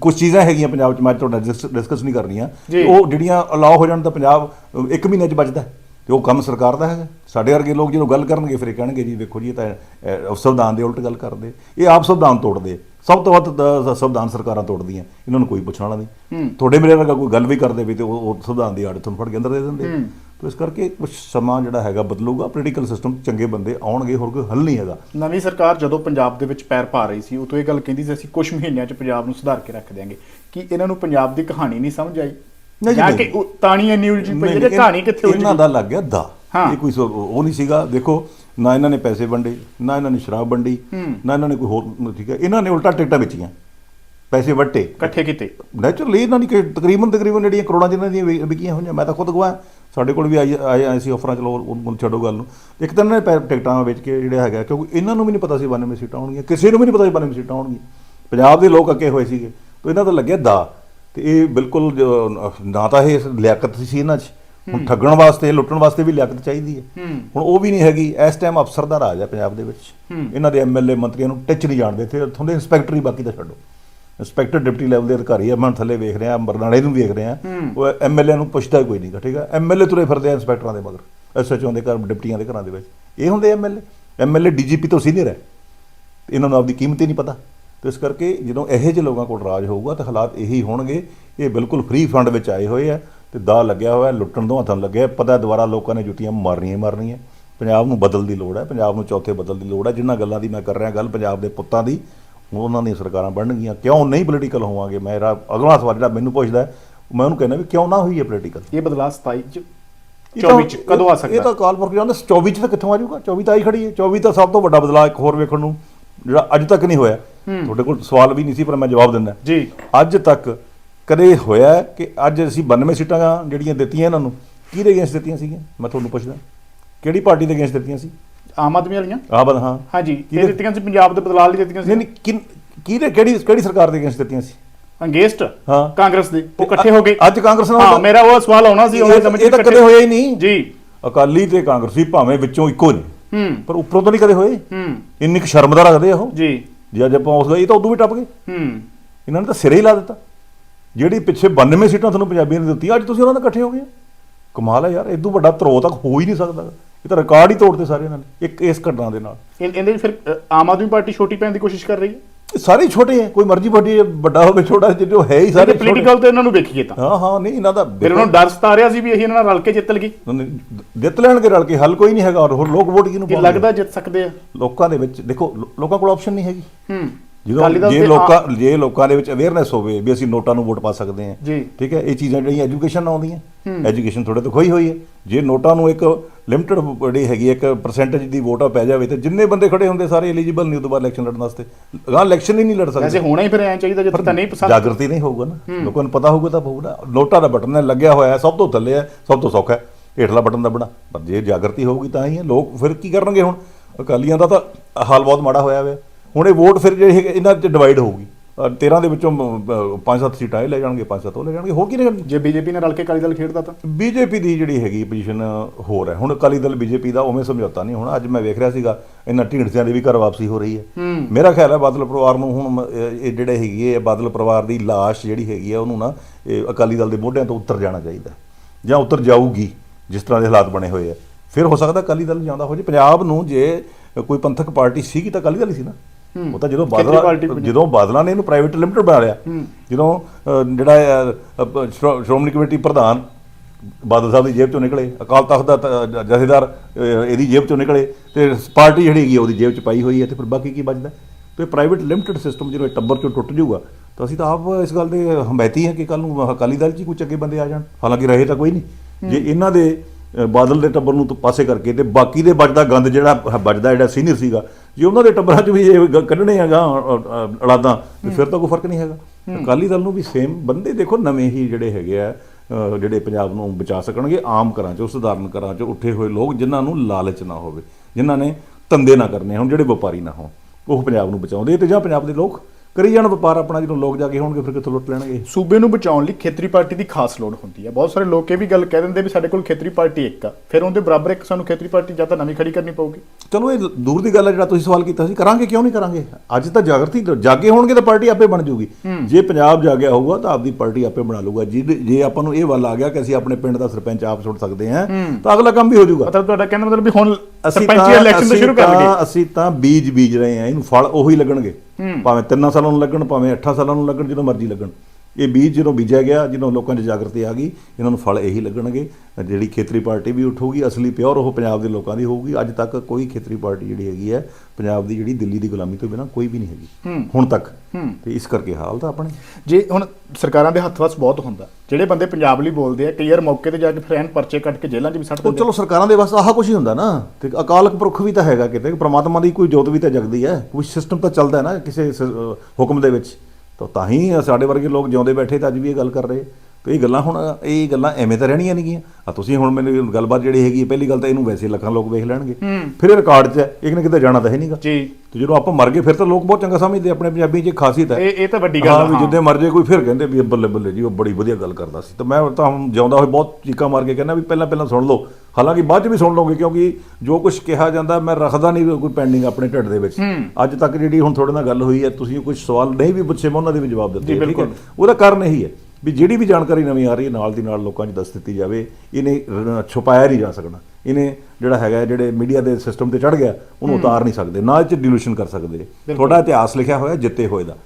ਕੁਝ ਚੀਜ਼ਾਂ ਹੈਗੀਆਂ ਪੰਜਾਬ 'ਚ ਮੈਂ ਤੁਹਾਡਾ ਡਿਸਕਸ ਨਹੀਂ ਕਰਨੀਆਂ। ਉਹ ਜਿਹੜੀਆਂ ਅਲਾਉ ਹੋ ਜਾਣ ਤਾਂ ਪੰਜਾਬ ਇੱਕ ਮਹੀਨੇ 'ਚ ਬਚਦਾ। ਤੇ ਉਹ ਕੰਮ ਸਰਕਾਰ ਦਾ ਹੈਗਾ। ਸਾਡੇ ਵਰਗੇ ਲੋਕ ਜਦੋਂ ਗੱਲ ਕਰਨਗੇ ਫਿਰ ਇਹ ਕਹਿਣਗੇ ਜੀ ਵੇਖੋ ਜੀ ਇਹ ਤਾਂ ਸੰਵਿਧਾਨ ਦੇ ਉਲਟ ਗੱਲ ਕਰਦੇ। ਇਹ ਆਪ ਸੰਵਿਧਾਨ ਤੋੜਦੇ। ਸਭ ਤੋਂ ਵੱਧ ਸੰਵਿਧਾਨ ਸਰਕਾਰਾਂ ਤੋੜਦੀਆਂ। ਇਹਨਾਂ ਨੂੰ ਕੋਈ ਪੁੱਛਣ ਵਾਲਾ ਨਹੀਂ। ਤੁਹਾਡੇ ਮੇਰੇ ਵਰਗਾ ਕੋਈ ਗੱਲ ਵੀ ਕਰਦੇ ਵੀ ਤੇ ਉਹ ਉਹ ਸੰਵਿਧਾਨ ਦੀ ਆੜ ਤੁਹਾਨੂੰ ਫੜ ਕੇ ਅੰਦਰ ਦੇ ਦਿੰਦੇ। ਤੇ ਇਸ ਕਰਕੇ ਕੁਝ ਸਮਾਂ ਜਿਹੜਾ ਹੈਗਾ ਬਦਲੂਗਾ ਪੋਲੀਟੀਕਲ ਸਿਸਟਮ ਚੰਗੇ ਬੰਦੇ ਆਉਣਗੇ ਹੋਰ ਕੋਈ ਹੱਲ ਨਹੀਂ ਹੈਗਾ।
ਨਵੀਂ ਸਰਕਾਰ ਜਦੋਂ ਪੰਜਾਬ ਦੇ ਵਿੱਚ ਪੈਰ ਪਾ ਰਹੀ ਸੀ ਉਦੋਂ ਇਹ ਗੱਲ ਕਹਿੰਦੀ ਸੀ ਅਸੀਂ ਕੁਝ ਮਹੀਨਿਆਂ 'ਚ ਪੰਜਾਬ ਨੂੰ ਸੁਧਾਰ ਕੇ ਰੱਖ ਦਿਆਂਗੇ। ਕਿ ਇਹਨਾਂ ਨੂੰ ਪੰਜਾਬ ਦੀ ਕਹਾਣੀ ਨਹੀਂ ਸਮਝ ਆਈ?
ਜੀ।
ਕਿ ਤਾਣੀ ਇੰਨੀ ਉਲਝੀ ਪਈ ਹੈ ਕਹਾਣੀ ਕਿੱਥੇ ਉਲਝ
ਇਹਨਾਂ ਦਾ ਲੱਗ ਗਿਆ ਦਾ। ਇਹ ਕੋਈ ਉਹ ਨਹੀਂ ਸੀਗਾ। ਦੇਖੋ ਨਾ ਇਹਨਾਂ ਨੇ ਪੈਸੇ ਵੰਡੇ ਨਾ ਇਹਨਾਂ ਨੇ ਸ਼ਰਾਬ ਵੰਡੀ ਨਾ ਇਹਨਾਂ ਨੇ ਕੋਈ ਹੋਰ ਠੀਕ ਹੈ। ਇਹਨਾਂ ਨੇ ਉਲਟਾ ਟਿਕਟਾਂ ਵੇਚੀਆਂ ਪੈਸੇ ਵੱਟੇ।
ਇਕੱਠੇ ਕੀਤੇ।
ਨੈਚੁਰਲੀ ਇਹਨਾਂ ਦੀ ਤਕਰੀਬਨ ਤਕਰੀਬਨ ਜਿਹੜੀਆਂ ਕਰੋੜਾਂ ਜਿਨ੍ਹਾਂ ਦੀਆਂ ਵਿਕੀਆਂ ਹੋਈਆਂ ਮੈਂ ਤਾਂ ਖੁਦ ਗਵਾ ਸਾਡੇ ਕੋਲ ਵੀ ਆਈ ਆਏ ਆਏ ਸੀ ਆਫਰਾਂ ਚਲੋ ਉਹ- ਛੱਡੋ ਗੱਲ ਨੂੰ। ਇੱਕ ਤਾਂ ਇਹਨਾਂ ਨੇ ਟਿਕਟਾਂ ਵੇਚ ਕੇ ਜਿਹੜੇ ਹੈਗਾ ਕਿਉਂਕਿ ਇਹਨਾਂ ਨੂੰ ਵੀ ਨਹੀਂ ਪਤਾ ਸੀ 92 ਸੀਟਾਂ ਆਉਣਗੀਆਂ। ਕਿਸੇ ਨੂੰ ਵੀ ਨਹੀਂ ਪਤਾ ਸੀ 92 ਸੀਟਾਂ ਆਉਣਗੀਆਂ। ਪੰਜਾਬ ਦੇ ਲੋਕ ਅੱਗੇ ਹੋਏ ਸੀਗੇ ਤਾਂ ਇਹਨਾਂ ਦਾ ਲੱਗਿਆ ਦਾ। ਤੇ ਇਹ ਬਿਲਕੁਲ ਨਾ ਤਾਂ ਇਹ ਲਿਆਕਤ ਸੀ ਇਹਨਾਂ 'ਚ। ਹੁਣ ਠੱਗਣ ਵਾਸਤੇ ਲੁੱਟਣ ਵਾਸਤੇ ਵੀ ਲਿਆਕਤ ਚਾਹੀਦੀ ਹੈ। ਹੁਣ ਉਹ ਵੀ ਨਹੀਂ ਹੈਗੀ ਇਸ ਟਾਈਮ ਅਫਸਰ ਦਾ ਰਾਜ ਹੈ ਪੰਜਾਬ ਦੇ ਵਿੱਚ। ਇਹਨਾਂ ਦੇ ਐਮਐਲਏ ਮੰਤਰੀਆਂ ਨੂੰ ਟੱਚ ਨਹੀਂ ਜਾਣਦੇ ਇੱਥੇ ਉੱਥੋਂ ਦੇ ਇੰਸਪੈਕਟਰ ਹੀ ਬਾਕੀ ਤਾਂ ਛੱਡੋ। ਇੰਸਪੈਕਟਰ ਡਿਪਟੀ ਲੈਵਲ ਦੇ ਅਧਿਕਾਰੀ ਆ ਮੈਂ ਥੱਲੇ ਵੇਖ ਰਿਹਾ ਬਰਨਾਲੇ ਨੂੰ ਵੇਖ ਰਿਹਾ। ਉਹ ਐਮਐਲਏ ਨੂੰ ਪੁੱਛਦਾ ਕੋਈ ਨਹੀਂ ਠੀਕ ਹੈ ਐਮਐਲਏ ਤੁਰੇ ਫਿਰਦੇ ਆ ਇੰਸਪੈਕਟਰਾਂ ਦੇ ਮਗਰ ਐਸਐਚਓ ਦੇ ਘਰ ਡਿਪਟੀਆਂ ਦੇ ਘਰਾਂ ਦੇ ਵਿੱਚ। ਇਹ ਹੁੰਦੇ ਐਮਐਲਏ ਐਮਐਲਏ ਡੀਜੀਪੀ ਤੋਂ ਸੀਨੀਅਰ ਹੈ। ਇਹਨਾਂ ਨੂੰ ਆਪਦੀ ਕੀਮਤ ਹੀ ਨਹੀਂ ਪਤਾ। ਤੇ ਇਸ ਕਰਕੇ ਜਦੋਂ ਇਹੋ ਜਿਹੇ ਲੋਕਾਂ ਕੋਲ ਰਾਜ ਹੋਊਗਾ ਤਾਂ ਹਾਲਾਤ ਇਹੀ ਹੋਣਗੇ। ਇਹ ਬਿਲਕੁਲ ਫ੍ਰੀ ਫੰਡ ਵਿੱਚ ਆਏ ਹੋਏ ਆ ਤੇ ਦਾ ਲੱਗਿਆ ਹੋਇਆ ਲੁੱਟਣ ਤੋਂ ਹੱਥਾਂ ਲੱਗਿਆ। ਪਤਾ ਦੁਬਾਰਾ ਲੋਕਾਂ ਨੇ ਜੁੱਤੀਆਂ ਮਾਰਨੀਆਂ ਹੀ ਮਾਰਨੀਆਂ। ਪੰਜਾਬ ਨੂੰ ਬਦਲ ਦੀ ਲੋੜ ਹੈ। ਪੰਜਾਬ ਨੂੰ ਚੌਥੇ ਬਦਲ ਦੀ ਲੋੜ ਹੈ। ਜਿਨ੍ਹਾਂ ਗੱਲਾਂ ਦੀ ਮੈਂ ਕਰ ਰਿਹਾ ਗੱਲ ਪੰਜਾਬ ਦੇ ਪੁੱਤਾਂ ਦੀ। ਉਹਨਾਂ ਦੀਆਂ ਸਰਕਾਰਾਂ ਬਣਨਗੀਆਂ। ਕਿਉਂ ਨਹੀਂ ਪੋਲੀਟੀਕਲ ਹੋਵਾਂਗੇ? ਮੇਰਾ ਅਗਲਾ ਸਵਾਲ ਜਿਹੜਾ ਮੈਨੂੰ ਪੁੱਛਦਾ ਮੈਂ ਉਹਨੂੰ ਕਹਿੰਦਾ ਵੀ ਕਿਉਂ ਨਾ ਹੋਈ ਹੈ ਪੋਲੀਟੀਕਲ
ਇਹ ਬਦਲਾਅ 27 ਚ
ਇਹ ਤਾਂ-
24 ਚ ਕਦੋਂ ਆ
ਇਹ
ਸਕਦਾ?
ਤਾਂ ਕਾਲ ਪਰ ਜਾਂਦਾ 24 ਚ ਤਾਂ ਕਿੱਥੋਂ ਆ ਜਾਊਗਾ? 24 ਤਾਂ ਆਈ ਖੜੀ ਹੈ। 24 ਤਾਂ ਸਭ ਤੋਂ ਵੱਡਾ ਬਦਲਾਅ ਇੱਕ ਹੋਰ ਵੇਖਣ ਨੂੰ ਜਿਹੜਾ ਅੱਜ ਤੱਕ ਨਹੀਂ ਹੋਇਆ। ਤੁਹਾਡੇ ਕੋਲ ਸਵਾਲ ਵੀ ਨਹੀਂ ਸੀ ਪਰ ਮੈਂ ਜਵਾਬ ਦਿੰਦਾ।
ਜੀ।
ਅੱਜ ਤੱਕ ਕਦੇ ਹੋਇਆ ਕਿ ਅੱਜ ਅਸੀਂ 92 ਸੀਟਾਂ ਜਿਹੜੀਆਂ ਦਿੱਤੀਆਂ ਇਹਨਾਂ ਨੂੰ ਕਿਹਦੇ ਅਗੇਂਸਟ ਦਿੱਤੀਆਂ ਸੀਗੀਆਂ? ਮੈਂ ਤੁਹਾਨੂੰ ਪੁੱਛਦਾ ਕਿਹੜੀ ਪਾਰਟੀ ਦੇ ਅਗੇਂਸਟ ਦਿੱਤੀਆਂ ਸੀ?
ਆਮ ਆਦਮੀ ਵਾਲੀਆਂ?
ਆਹ ਬਦ ਹਾਂ।
ਹਾਂਜੀ ਇਹ ਦਿੱਤੀਆਂ ਸੀ ਪੰਜਾਬ ਦੇ ਬਦਲਾਅ ਲਈ ਦਿੱਤੀਆਂ
ਨਹੀਂ
ਸੀ?
ਨਹੀਂ ਕਿਨ- ਕਿਹਦੇ ਕਿਹੜੀ ਕਿਹੜੀ ਸਰਕਾਰ ਦੇ ਅਗੇਂਸਟ ਦਿੱਤੀਆਂ ਸੀ?
ਅੰਗੇਸਟ?
ਹਾਂ।
ਕਾਂਗਰਸ ਦੇ। ਉਹ ਇਕੱਠੇ ਹੋ ਗਏ।
ਅੱਜ ਕਾਂਗਰਸ ਨਾਲ
ਹਾਂ ਮੇਰਾ ਉਹ ਸਵਾਲ ਆਉਣਾ ਸੀ
ਇਹ
ਉਹਨੇ ਸਮਝ
ਇਹ ਤਾਂ ਕਦੇ ਹੋਇਆ ਹੀ ਨਹੀਂ।
ਜੀ।
ਅਕਾਲੀ ਤੇ ਕਾਂਗਰਸੀ ਭਾਵੇਂ ਵਿੱਚੋਂ ਇੱਕੋ ਨੇ।
ਹੂੰ।
ਪਰ ਉੱਪਰੋਂ ਤਾਂ ਨਹੀਂ ਕਦੇ ਹੋਏ।
ਹੂੰ।
ਇੰਨੀ ਕੁ ਸ਼ਰਮ ਦਾ ਰੱਖਦੇ ਆ ਉਹ।
ਜੀ।
ਜੇ ਅੱਜ ਆਪਾਂ ਉਸ ਗਏ ਤਾਂ ਉਦੋਂ ਵੀ ਟੱਪ ਗਏ।
ਹੂੰ।
ਇਹਨਾਂ ਨੇ ਤਾਂ ਸਿਰੇ ਹੀ ਲਾ ਦਿੱਤਾ। ਜਿਹੜੀ ਪਿੱਛੇ 92 ਸੀਟਾਂ ਤੁਹਾਨੂੰ ਪੰਜਾਬੀਆਂ ਨੇ ਦਿੱਤੀਆਂ ਅੱਜ ਤੁਸੀਂ ਉਹਨਾਂ ਨਾਲ ਇਕੱਠੇ ਹੋ ਗਏ। ਕਮਾਲ ਹੈ ਯਾਰ ਇਦੋਂ ਵੱਡਾ ਧਰੋ ਤੱਕ ਹੋ ਹੀ ਨਹੀਂ ਸਕਦਾ। ਇਹ ਤਾਂ ਰਿਕਾਰਡ ਹੀ ਤੋੜਦੇ ਸਾਰੇ ਇਹਨਾਂ ਨੇ ਇੱਕ ਇਸ ਘਟਨਾ ਦੇ ਨਾਲ।
ਇਹ- ਇਹਦੇ ਫਿਰ ਅ, ਆਮ ਆਦਮੀ ਪਾਰਟੀ ਛੋਟੀ ਪੈਣ ਦੀ ਕੋਸ਼ਿਸ਼ ਕਰ ਰਹੀ ਹੈ?
ਇਹ ਸਾਰੇ ਛੋਟੇ ਹੈ ਕੋਈ ਮਰਜ਼ੀ ਵੱਡੀ ਵੱਡਾ ਹੋਵੇ ਛੋਟਾ ਜੋ ਹੈ ਹੀ ਸਾਰੇ
ਸਾਰੇ ਪੋਲੀਟੀਕਲ ਤੇ ਇਹਨਾਂ ਨੂੰ ਵੇਖੀਏ ਤਾਂ।
ਹਾਂ ਹਾਂ ਨਹੀਂ ਇਹਨਾਂ ਦਾ
ਫਿਰ ਉਹਨਾਂ ਨੂੰ ਡਰ ਸਤਾ ਰਿਹਾ ਸੀ ਵੀ ਇਹੀ ਇਹਨਾਂ ਨਾਲ ਰਲ ਕੇ ਜਿੱਤ ਲਗੀ
ਜਿੱਤ ਲੈਣਗੇ ਰਲ ਕੇ ਹੱਲ ਕੋਈ ਨਹੀਂ ਹੈਗਾ ਔਰ ਹੋਰ ਲੋਕ ਵੋਟ ਕਿਹਨੂੰ
ਕਿ
ਪਾਉਣਗੇ?
ਲੱਗਦਾ ਜਿੱਤ ਸਕਦੇ ਆ।
ਲੋਕਾਂ ਦੇ ਵਿੱਚ ਦੇਖੋ ਲੋ- ਲੋਕਾਂ ਕੋਲ ਆਪਸ਼ਨ ਨਹੀਂ ਹੈਗੀ।
ਹੂੰ।
ਜਦੋਂ
ਅਕਾਲੀ ਦਲ
ਜੇ
ਤੇ
ਲੋਕਾਂ ਜੇ ਲੋਕਾਂ ਦੇ ਵਿੱਚ ਅਵੇਅਰਨੈਸ ਹੋਵੇ ਵੀ ਅਸੀਂ ਨੋਟਾਂ ਨੂੰ ਵੋਟ ਪਾ ਸਕਦੇ ਹਾਂ।
ਜੀ।
ਠੀਕ ਹੈ ਇਹ ਚੀਜ਼ਾਂ ਜਿਹੜੀਆਂ ਐਜੂਕੇਸ਼ਨ ਆਉਂਦੀਆਂ। ਐਜੂਕੇਸ਼ਨ ਥੋੜੇ ਤੋਂ ਖੋਈ ਹੋਈ ਹੈ। ਜੇ ਨੋਟਾਂ ਨੂੰ ਇੱਕ ਲਿਮਟਿਡ ਜਿਹੜੀ ਹੈਗੀ ਹੈ, ਇੱਕ ਪਰਸੈਂਟੇਜ ਦੀ ਵੋਟ ਆ ਪੈ ਜਾਵੇ ਤੇ ਜਿੰਨੇ ਬੰਦੇ ਖੜੇ ਹੁੰਦੇ ਸਾਰੇ ਐਲੀਜੀਬਲ ਨਹੀਂ ਉਦੋਂ ਬਾਅਦ ਇਲੈਕਸ਼ਨ ਲੜਨ ਵਾਸਤੇ। ਅਗਾਂਹ ਇਲੈਕਸ਼ਨ ਹੀ ਨਹੀਂ ਲੜ
ਵੈਸੇ
ਸਕਦੇ
ਹੋਣਾ ਹੀ ਫਿਰ ਐਂ ਚਾਹੀਦਾ ਜਿੱਥੇ ਤਾਂ ਨਹੀਂ ਪਸੰਦ।
ਜਾਗਰਤੀ ਨਹੀਂ ਹੋਊਗਾ ਨਾ। ਲੋਕਾਂ ਨੂੰ ਪਤਾ ਹੋਊਗਾ ਤਾਂ ਹੋਊਗਾ। ਨੋਟਾਂ ਦਾ ਬਟਨ ਹੈ ਲੱਗਿਆ ਹੋਇਆ ਹੈ ਸਭ ਤੋਂ ਥੱਲੇ ਹੈ ਸਭ ਤੋਂ ਸੌਖਾ ਹੈ। ਹੇਠਲਾ ਬਟਨ ਦਬਣਾ ਪਰ ਜੇ ਜਾਗਰਤੀ ਹੋਊਗੀ ਤਾਂ ਹੀ ਹੈ। ਲੋਕ ਫਿਰ ਕੀ ਕਰਨਗੇ ਹੁਣ? ਅਕਾਲੀਆਂ ਦਾ ਤਾਂ ਹਾਲ ਬਹੁਤ ਮਾੜਾ ਹੋਇਆ ਹੋਇਆ। ਹੁਣ ਇਹ ਵੋਟ ਫਿਰ ਜਿਹੜੇ ਇਹਨਾਂ 'ਚ ਡਿਵਾਈਡ ਹੋਊਗੀ। ਅਹ 13 ਦੇ ਵਿੱਚੋਂ 5-7 ਸੀਟਾਂ ਇਹ ਲੈ ਜਾਣਗੇ 5-7 ਉਹ ਲੈ ਜਾਣਗੇ। ਹੋਰ ਕੀ ਨੇ
ਜੇ ਬੀਜੇਪੀ ਨਾਲ ਰਲ ਕੇ ਅਕਾਲੀ ਦਲ ਖੇਡਦਾ ਤਾਂ।
ਬੀਜੇਪੀ ਦੀ ਜਿਹੜੀ ਹੈਗੀ ਪੋਜੀਸ਼ਨ ਹੋਰ ਹੈ। ਹੁਣ ਅਕਾਲੀ ਦਲ ਬੀਜੇਪੀ ਦਾ ਉਵੇਂ ਸਮਝੌਤਾ ਨਹੀਂ। ਹੋਣਾ ਅੱਜ ਮੈਂ ਵੇਖ ਰਿਹਾ ਸੀਗਾ ਇਹਨਾਂ ਢੀਂਡਸਿਆਂ ਦੀ ਵੀ ਘਰ ਵਾਪਸੀ ਹੋ ਰਹੀ ਹੈ। ਮੇਰਾ ਖਿਆਲ ਹੈ ਬਾਦਲ ਪਰਿਵਾਰ ਨੂੰ ਹੁਣ ਇਹ ਜਿਹੜੇ ਹੈਗੀ ਹੈ ਬਾਦਲ ਪਰਿਵਾਰ ਦੀ ਲਾਸ਼ ਜਿਹੜੀ ਹੈਗੀ ਹੈ ਉਹਨੂੰ ਨਾ ਇਹ ਅਕਾਲੀ ਦਲ ਦੇ ਮੋਢਿਆਂ ਤੋਂ ਉੱਤਰ ਜਾਣਾ ਚਾਹੀਦਾ ਜਾਂ ਉੱਤਰ ਜਾਊਗੀ ਜਿਸ ਤਰ੍ਹਾਂ ਦੇ ਹਾਲਾਤ ਬਣੇ ਹੋਏ ਆ ਫਿਰ ਹੋ ਸਕਦਾ ਅਕਾਲੀ ਦਲ ਜਾਂਦਾ ਹੋ ਜੇ। ਪੰਜਾਬ ਨੂੰ ਜੇ ਕੋਈ ਪੰਥਕ ਪਾਰਟੀ ਸੀਗੀ ਤਾਂ ਅਕਾਲੀ ਦਲ ਹੀ ਸੀ ਨਾ। ਉਹ ਤਾਂ ਜਦੋਂ ਬਾਦਲ ਜਦੋਂ ਬਾਦਲਾਂ ਨੇ ਇਹਨੂੰ ਪ੍ਰਾਈਵੇਟ ਲਿਮਟਿਡ ਬਣਾ ਲਿਆ। ਜਦੋਂ ਜਿਹੜਾ ਸ਼੍ਰੋਮਣੀ ਕਮੇਟੀ ਪ੍ਰਧਾਨ ਬਾਦਲ ਸਾਹਿਬ ਦੀ ਜੇਬ ਚੋਂ ਨਿਕਲੇ ਅਕਾਲ ਤਖਤ ਦਾ ਜਥੇਦਾਰ ਇਹਦੀ ਜੇਬ ਚੋਂ ਨਿਕਲੇ ਤੇ ਪਾਰਟੀ ਜਿਹੜੀ ਹੈਗੀ ਉਹਦੀ ਜੇਬ ਚ ਪਾਈ ਹੋਈ ਹੈ ਤੇ ਫਿਰ ਬਾਕੀ ਕੀ ਬਚਦਾ? ਤੇ ਪ੍ਰਾਈਵੇਟ ਲਿਮਟਿਡ ਸਿਸਟਮ ਇਹ ਟੱਬਰ ਚੋਂ ਟੁੱਟ ਜਾਊਗਾ ਤਾਂ ਅਸੀਂ ਤਾਂ ਆਪ ਇਸ ਗੱਲ ਦੇ ਹਮਾਇਤੀ ਹਾਂ ਕਿ ਕੱਲ ਨੂੰ ਅਕਾਲੀ ਦਲ ਚ ਕੁਝ ਅੱਗੇ ਬੰਦੇ ਆ ਜਾਣ। ਹਾਲਾਂਕਿ ਰਹੇ ਤਾਂ ਕੋਈ ਨਹੀਂ। ਜੇ ਇਹਨਾਂ ਦੇ ਬਾਦਲ ਦੇ ਟੱਬਰ ਨੂੰ ਤੋਂ ਪਾਸੇ ਕਰਕੇ ਤੇ ਬਾਕੀ ਦੇ ਬਚਦਾ ਗੰਦ ਜਿਹੜਾ ਬਚਦਾ ਜਿਹੜਾ ਸੀਨੀਅਰ ਸੀਗਾ ਜੇ ਉਹਨਾਂ ਦੇ ਟੱਬਰਾਂ ਚ ਵੀ ਇਹ ਕੱਢਣੇ ਹੈਗਾ ਔਲਾਦਾਂ ਫਿਰ ਤਾਂ ਕੋਈ ਫ਼ਰਕ ਨਹੀਂ ਹੈਗਾ। ਅਕਾਲੀ ਦਲ ਨੂੰ ਵੀ ਸੇਮ ਬੰਦੇ ਦੇਖੋ ਨਵੇਂ ਹੀ ਜਿਹੜੇ ਹੈਗੇ ਆ ਜਿਹੜੇ ਪੰਜਾਬ ਨੂੰ ਬਚਾ ਸਕਣਗੇ ਆਮ ਘਰਾਂ ਚੋਂ ਸਧਾਰਨ ਘਰਾਂ ਚੋਂ ਉੱਠੇ ਹੋਏ ਲੋਕ ਜਿਨ੍ਹਾਂ ਨੂੰ ਲਾਲਚ ਨਾ ਹੋਵੇ ਜਿਨ੍ਹਾਂ ਨੇ ਧੰਦੇ ਨਾ ਕਰਨੇ ਹੁਣ ਜਿਹੜੇ ਵਪਾਰੀ ਨਾ ਹੋਣ ਉਹ ਪੰਜਾਬ ਨੂੰ ਬਚਾਉਂਦੇ ਤੇ ਜਾਂ ਪੰਜਾਬ ਦੇ ਲੋਕ ਕਰੀ ਜਾਣ ਵਪਾਰ ਆਪਣਾ ਜਦੋਂ ਲੋਕ ਜਾ ਕੇ ਹੋਣਗੇ ਫਿਰ ਕਿੱਥੋਂ ਲੁੱਟ ਲੈਣਗੇ?
ਸੂਬੇ ਨੂੰ ਬਚਾਉਣ ਲਈ ਖੇਤਰੀ ਪਾਰਟੀ ਦੀ ਖਾਸ ਲੋੜ ਹੁੰਦੀ ਹੈ। ਬਹੁਤ ਸਾਰੇ ਲੋਕ ਇਹ ਵੀ ਗੱਲ ਕਹਿ ਦਿੰਦੇ ਵੀ ਸਾਡੇ ਕੋਲ ਖੇਤਰੀ ਪਾਰਟੀ ਇੱਕ ਆ। ਫਿਰ ਉਹਦੇ ਬਰਾਬਰ ਇੱਕ ਸਾਨੂੰ ਖੇਤਰੀ ਪਾਰਟੀ ਜਾਂ ਤਾਂ ਨਵੀਂ ਖੜੀ ਕਰਨੀ ਪਊਗੀ।
ਚਲੋ ਇਹ ਦੂਰ ਦੀ ਗੱਲ ਹੈ ਜਿਹੜਾ ਤੁਸੀਂ ਸਵਾਲ ਕੀਤਾ ਸੀ। ਕਰਾਂਗੇ ਕਿਉਂ ਨਹੀਂ ਕਰਾਂਗੇ? ਅੱਜ ਤਾਂ ਜਾਗਰਤੀ ਜਾਗੇ ਹੋਣਗੇ ਤਾਂ ਪਾਰਟੀ ਆਪੇ ਬਣ ਜੂਗੀ। ਜੇ ਪੰਜਾਬ ਜਾਗਿਆ ਹੋਊਗਾ ਤਾਂ ਆਪਦੀ ਪਾਰਟੀ ਆਪੇ ਬਣਾ ਲੂਗਾ ਜੇ ਆਪਾਂ ਨੂੰ ਇਹ ਵੱਲ ਆ ਗਿਆ ਕਿ ਅਸੀਂ ਆਪਣੇ ਪਿੰਡ ਦਾ ਸਰਪੰਚ ਆਪ ਸੁਣ ਸਕਦੇ ਹਾਂ ਤਾਂ ਅਗਲਾ ਕੰਮ ਵੀ ਹੋ ਜਾਊਗਾ
ਮਤਲਬ ਤੁਹਾਡਾ ਕਹਿਣ ਦਾ ਮਤਲਬ ਵੀ ਹੁਣ ਸਰਪੰਚੀ ਇਲੈਕਸ਼ਨ ਤੋਂ ਸ਼ੁਰੂ ਕਰ ਲਈਏ।
ਅਸੀਂ ਤਾਂ ਬੀਜ ਬੀਜ ਰਹੇ ਹਾਂ। ਇਹਨੂੰ ਫਲ ਉਹੀ ਲੱਗਣਗੇ। ਭਾਵੇਂ 3 ਸਾਲਾਂ ਨੂੰ ਲੱਗਣ ਭਾਵੇਂ 8 ਸਾਲਾਂ ਨੂੰ ਲੱਗਣ ਜਦੋਂ ਮਰਜ਼ੀ ਲੱਗਣ। ਇਹ ਬੀਜ ਜਦੋਂ ਬੀਜਿਆ ਗਿਆ ਜਦੋਂ ਲੋਕਾਂ 'ਚ ਜਾਗਰਤੀ ਆ ਗਈ ਇਹਨਾਂ ਨੂੰ ਫਲ ਇਹੀ ਲੱਗਣਗੇ। ਜਿਹੜੀ ਖੇਤਰੀ ਪਾਰਟੀ ਵੀ ਉਠੂਗੀ ਅਸਲੀ ਪਿਓਰ ਉਹ ਪੰਜਾਬ ਦੇ ਲੋਕਾਂ ਦੀ ਹੋਊਗੀ। ਅੱਜ ਤੱਕ ਕੋਈ ਖੇਤਰੀ ਪਾਰਟੀ ਜਿਹੜੀ ਹੈਗੀ ਹੈ ਪੰਜਾਬ ਦੀ ਜਿਹੜੀ ਦਿੱਲੀ ਦੀ ਗੁਲਾਮੀ ਤੋਂ ਬਿਨਾਂ ਕੋਈ ਵੀ ਨਹੀਂ ਹੈਗੀ। ਹੁਣ ਤੱਕ। ਤੇ ਇਸ ਕਰਕੇ ਹਾਲ ਤਾਂ ਆਪਣੇ।
ਜੇ ਹੁਣ ਸਰਕਾਰਾਂ ਦੇ ਹੱਥ ਵਸ ਬਹੁਤ ਹੁੰਦਾ। ਜਿਹੜੇ ਬੰਦੇ ਪੰਜਾਬ ਲਈ ਬੋਲਦੇ ਆ ਕਈ ਵਾਰ ਮੌਕੇ ਤੇ ਜਾ ਕੇ ਫਰੈਨ ਪਰਚੇ ਕੱਟ ਕੇ ਜੇਲ੍ਹਾਂ 'ਚ ਵੀ ਸੱਟ ਦਿੰਦੇ
ਚਲੋ ਸਰਕਾਰਾਂ ਦੇ ਵਾਸਤੇ ਆਹ ਕੁਝ ਹੀ ਹੁੰਦਾ ਨਾ। ਤੇ ਅਕਾਲਕ ਪੁਰਖ ਵੀ ਤਾਂ ਹੈਗਾ ਕਿਤੇ। ਪ੍ਰਮਾਤਮਾ ਦੀ ਕੋਈ ਜੋਤ ਵੀ ਤਾਂ ਜਗਦੀ ਹੈ। ਕੋਈ ਸਿਸਟਮ ਤਾਂ ਚੱਲਦਾ ਹੈ ਨਾ ਕਿਸੇ ਹੁਕਮ ਦੇ ਵਿੱਚ। ਤਾਂ ਤਾਂ ਹੀ ਸਾਡੇ ਵਰਗੇ ਲੋਕ ਜਿਉਂਦੇ ਬੈਠੇ ਤਾਂ ਅੱਜ ਵੀ ਇਹ ਗੱਲ ਕਰ ਰਹੇ। ਇਹ ਗੱਲਾਂ ਹੁਣ ਇਹ ਗੱਲਾਂ ਐਵੇਂ ਤਾਂ ਰਹਿਣੀਆਂ ਨਹੀਂ ਗੀਆਂ ਆ ਤੁਸੀਂ ਹੁਣ ਮੈਨੂੰ ਗੱਲਬਾਤ ਜਿਹੜੀ ਹੈਗੀ ਪਹਿਲੀ ਗੱਲ ਤਾਂ ਇਹਨੂੰ ਵੈਸੇ ਲੱਖਾਂ ਲੋਕ ਵੇਖ ਲੈਣਗੇ। ਫਿਰ ਇਹ ਰਿਕਾਰਡ 'ਚ ਹੈ ਇਹ ਕਿਤੇ ਜਾਣਾ ਤਾਂ ਹੈ ਨਹੀਂਗਾ
ਜੀ।
ਤੇ ਜਦੋਂ ਆਪਾਂ ਮਰ ਗਏ ਫਿਰ ਤਾਂ ਲੋਕ ਬਹੁਤ ਚੰਗਾ ਸਮਝਦੇ ਆਪਣੇ ਪੰਜਾਬੀ 'ਚ ਇੱਕ ਖਾਸੀਅਤ ਹੈ।
ਇਹ ਇਹ ਤਾਂ ਵੱਡੀ ਗੱਲ
ਹਾਂ ਜਿੱਦੇ ਮਰ ਜੇ ਕੋਈ ਫਿਰ ਕਹਿੰਦੇ ਵੀ ਬੱਲੇ ਬੱਲੇ ਜੀ ਉਹ ਬੜੀ ਵਧੀਆ ਗੱਲ ਕਰਦਾ ਸੀ। ਤਾਂ ਮੈਂ ਤਾਂ ਹੁਣ ਜਿਉਂਦਾ ਹੋਏ ਬਹੁਤ ਚੀਕਾਂ ਮਾਰ ਕੇ ਕਹਿੰਦਾ ਵੀ ਪਹਿਲਾਂ ਪਹਿਲਾਂ ਸੁਣ ਲਓ। ਹਾਲਾਂਕਿ ਬਾਅਦ ਚ ਵੀ ਸੁਣ ਲਓਗੇ ਕਿਉਂਕਿ ਜੋ ਕੁਝ ਕਿਹਾ ਜਾਂਦਾ ਮੈਂ ਰੱਖਦਾ ਨਹੀਂ ਕੋਈ ਪੈਂਡਿੰਗ ਆਪਣੇ ਢਿੱਡ ਦੇ ਵਿੱਚ। ਅੱਜ ਤੱਕ ਜਿਹੜੀ ਹੁਣ ਤੁਹਾਡੇ ਨਾਲ ਗੱਲ ਹੋਈ ਹੈ ਤੁਸੀਂ ਕੁਝ ਸਵਾਲ ਨਹੀਂ ਵੀ ਪੁੱਛੇ ਮੈਂ ਉਹਨਾਂ ਦੇ ਵੀ ਜਵਾਬ ਦਿੱਤੇ ਠੀਕ ਹੈ। ਉਹਦਾ ਕਾਰਨ ਇਹੀ ਹੈ। ਵੀ ਜਿਹੜੀ ਵੀ ਜਾਣਕਾਰੀ ਨਵੀਂ ਆ ਰਹੀ ਹੈ ਨਾਲ ਦੀ ਨਾਲ ਲੋਕਾਂ 'ਚ ਦੱਸ ਦਿੱਤੀ ਜਾਵੇ ਇਹਨੇ ਛੁਪਾਇਆ ਨਹੀਂ ਜਾ ਸਕਣਾ। ਇਹਨੇ ਜਿਹੜਾ ਹੈਗਾ ਜਿਹੜੇ ਮੀਡੀਆ ਦੇ ਸਿਸਟਮ ਤੇ ਚੜ ਗਿਆ ਉਹਨੂੰ ਉਤਾਰ ਨਹੀਂ ਸਕਦੇ ਨਾ ਇਹ 'ਚ ਡਿਲੂਸ਼ਨ ਕਰ ਸਕਦੇ। ਤੁਹਾਡਾ ਇਤਿਹਾਸ ਲਿਖਿਆ ਹੋਇਆ ਜਿੱਤੇ ਹੋਏ ਦਾ।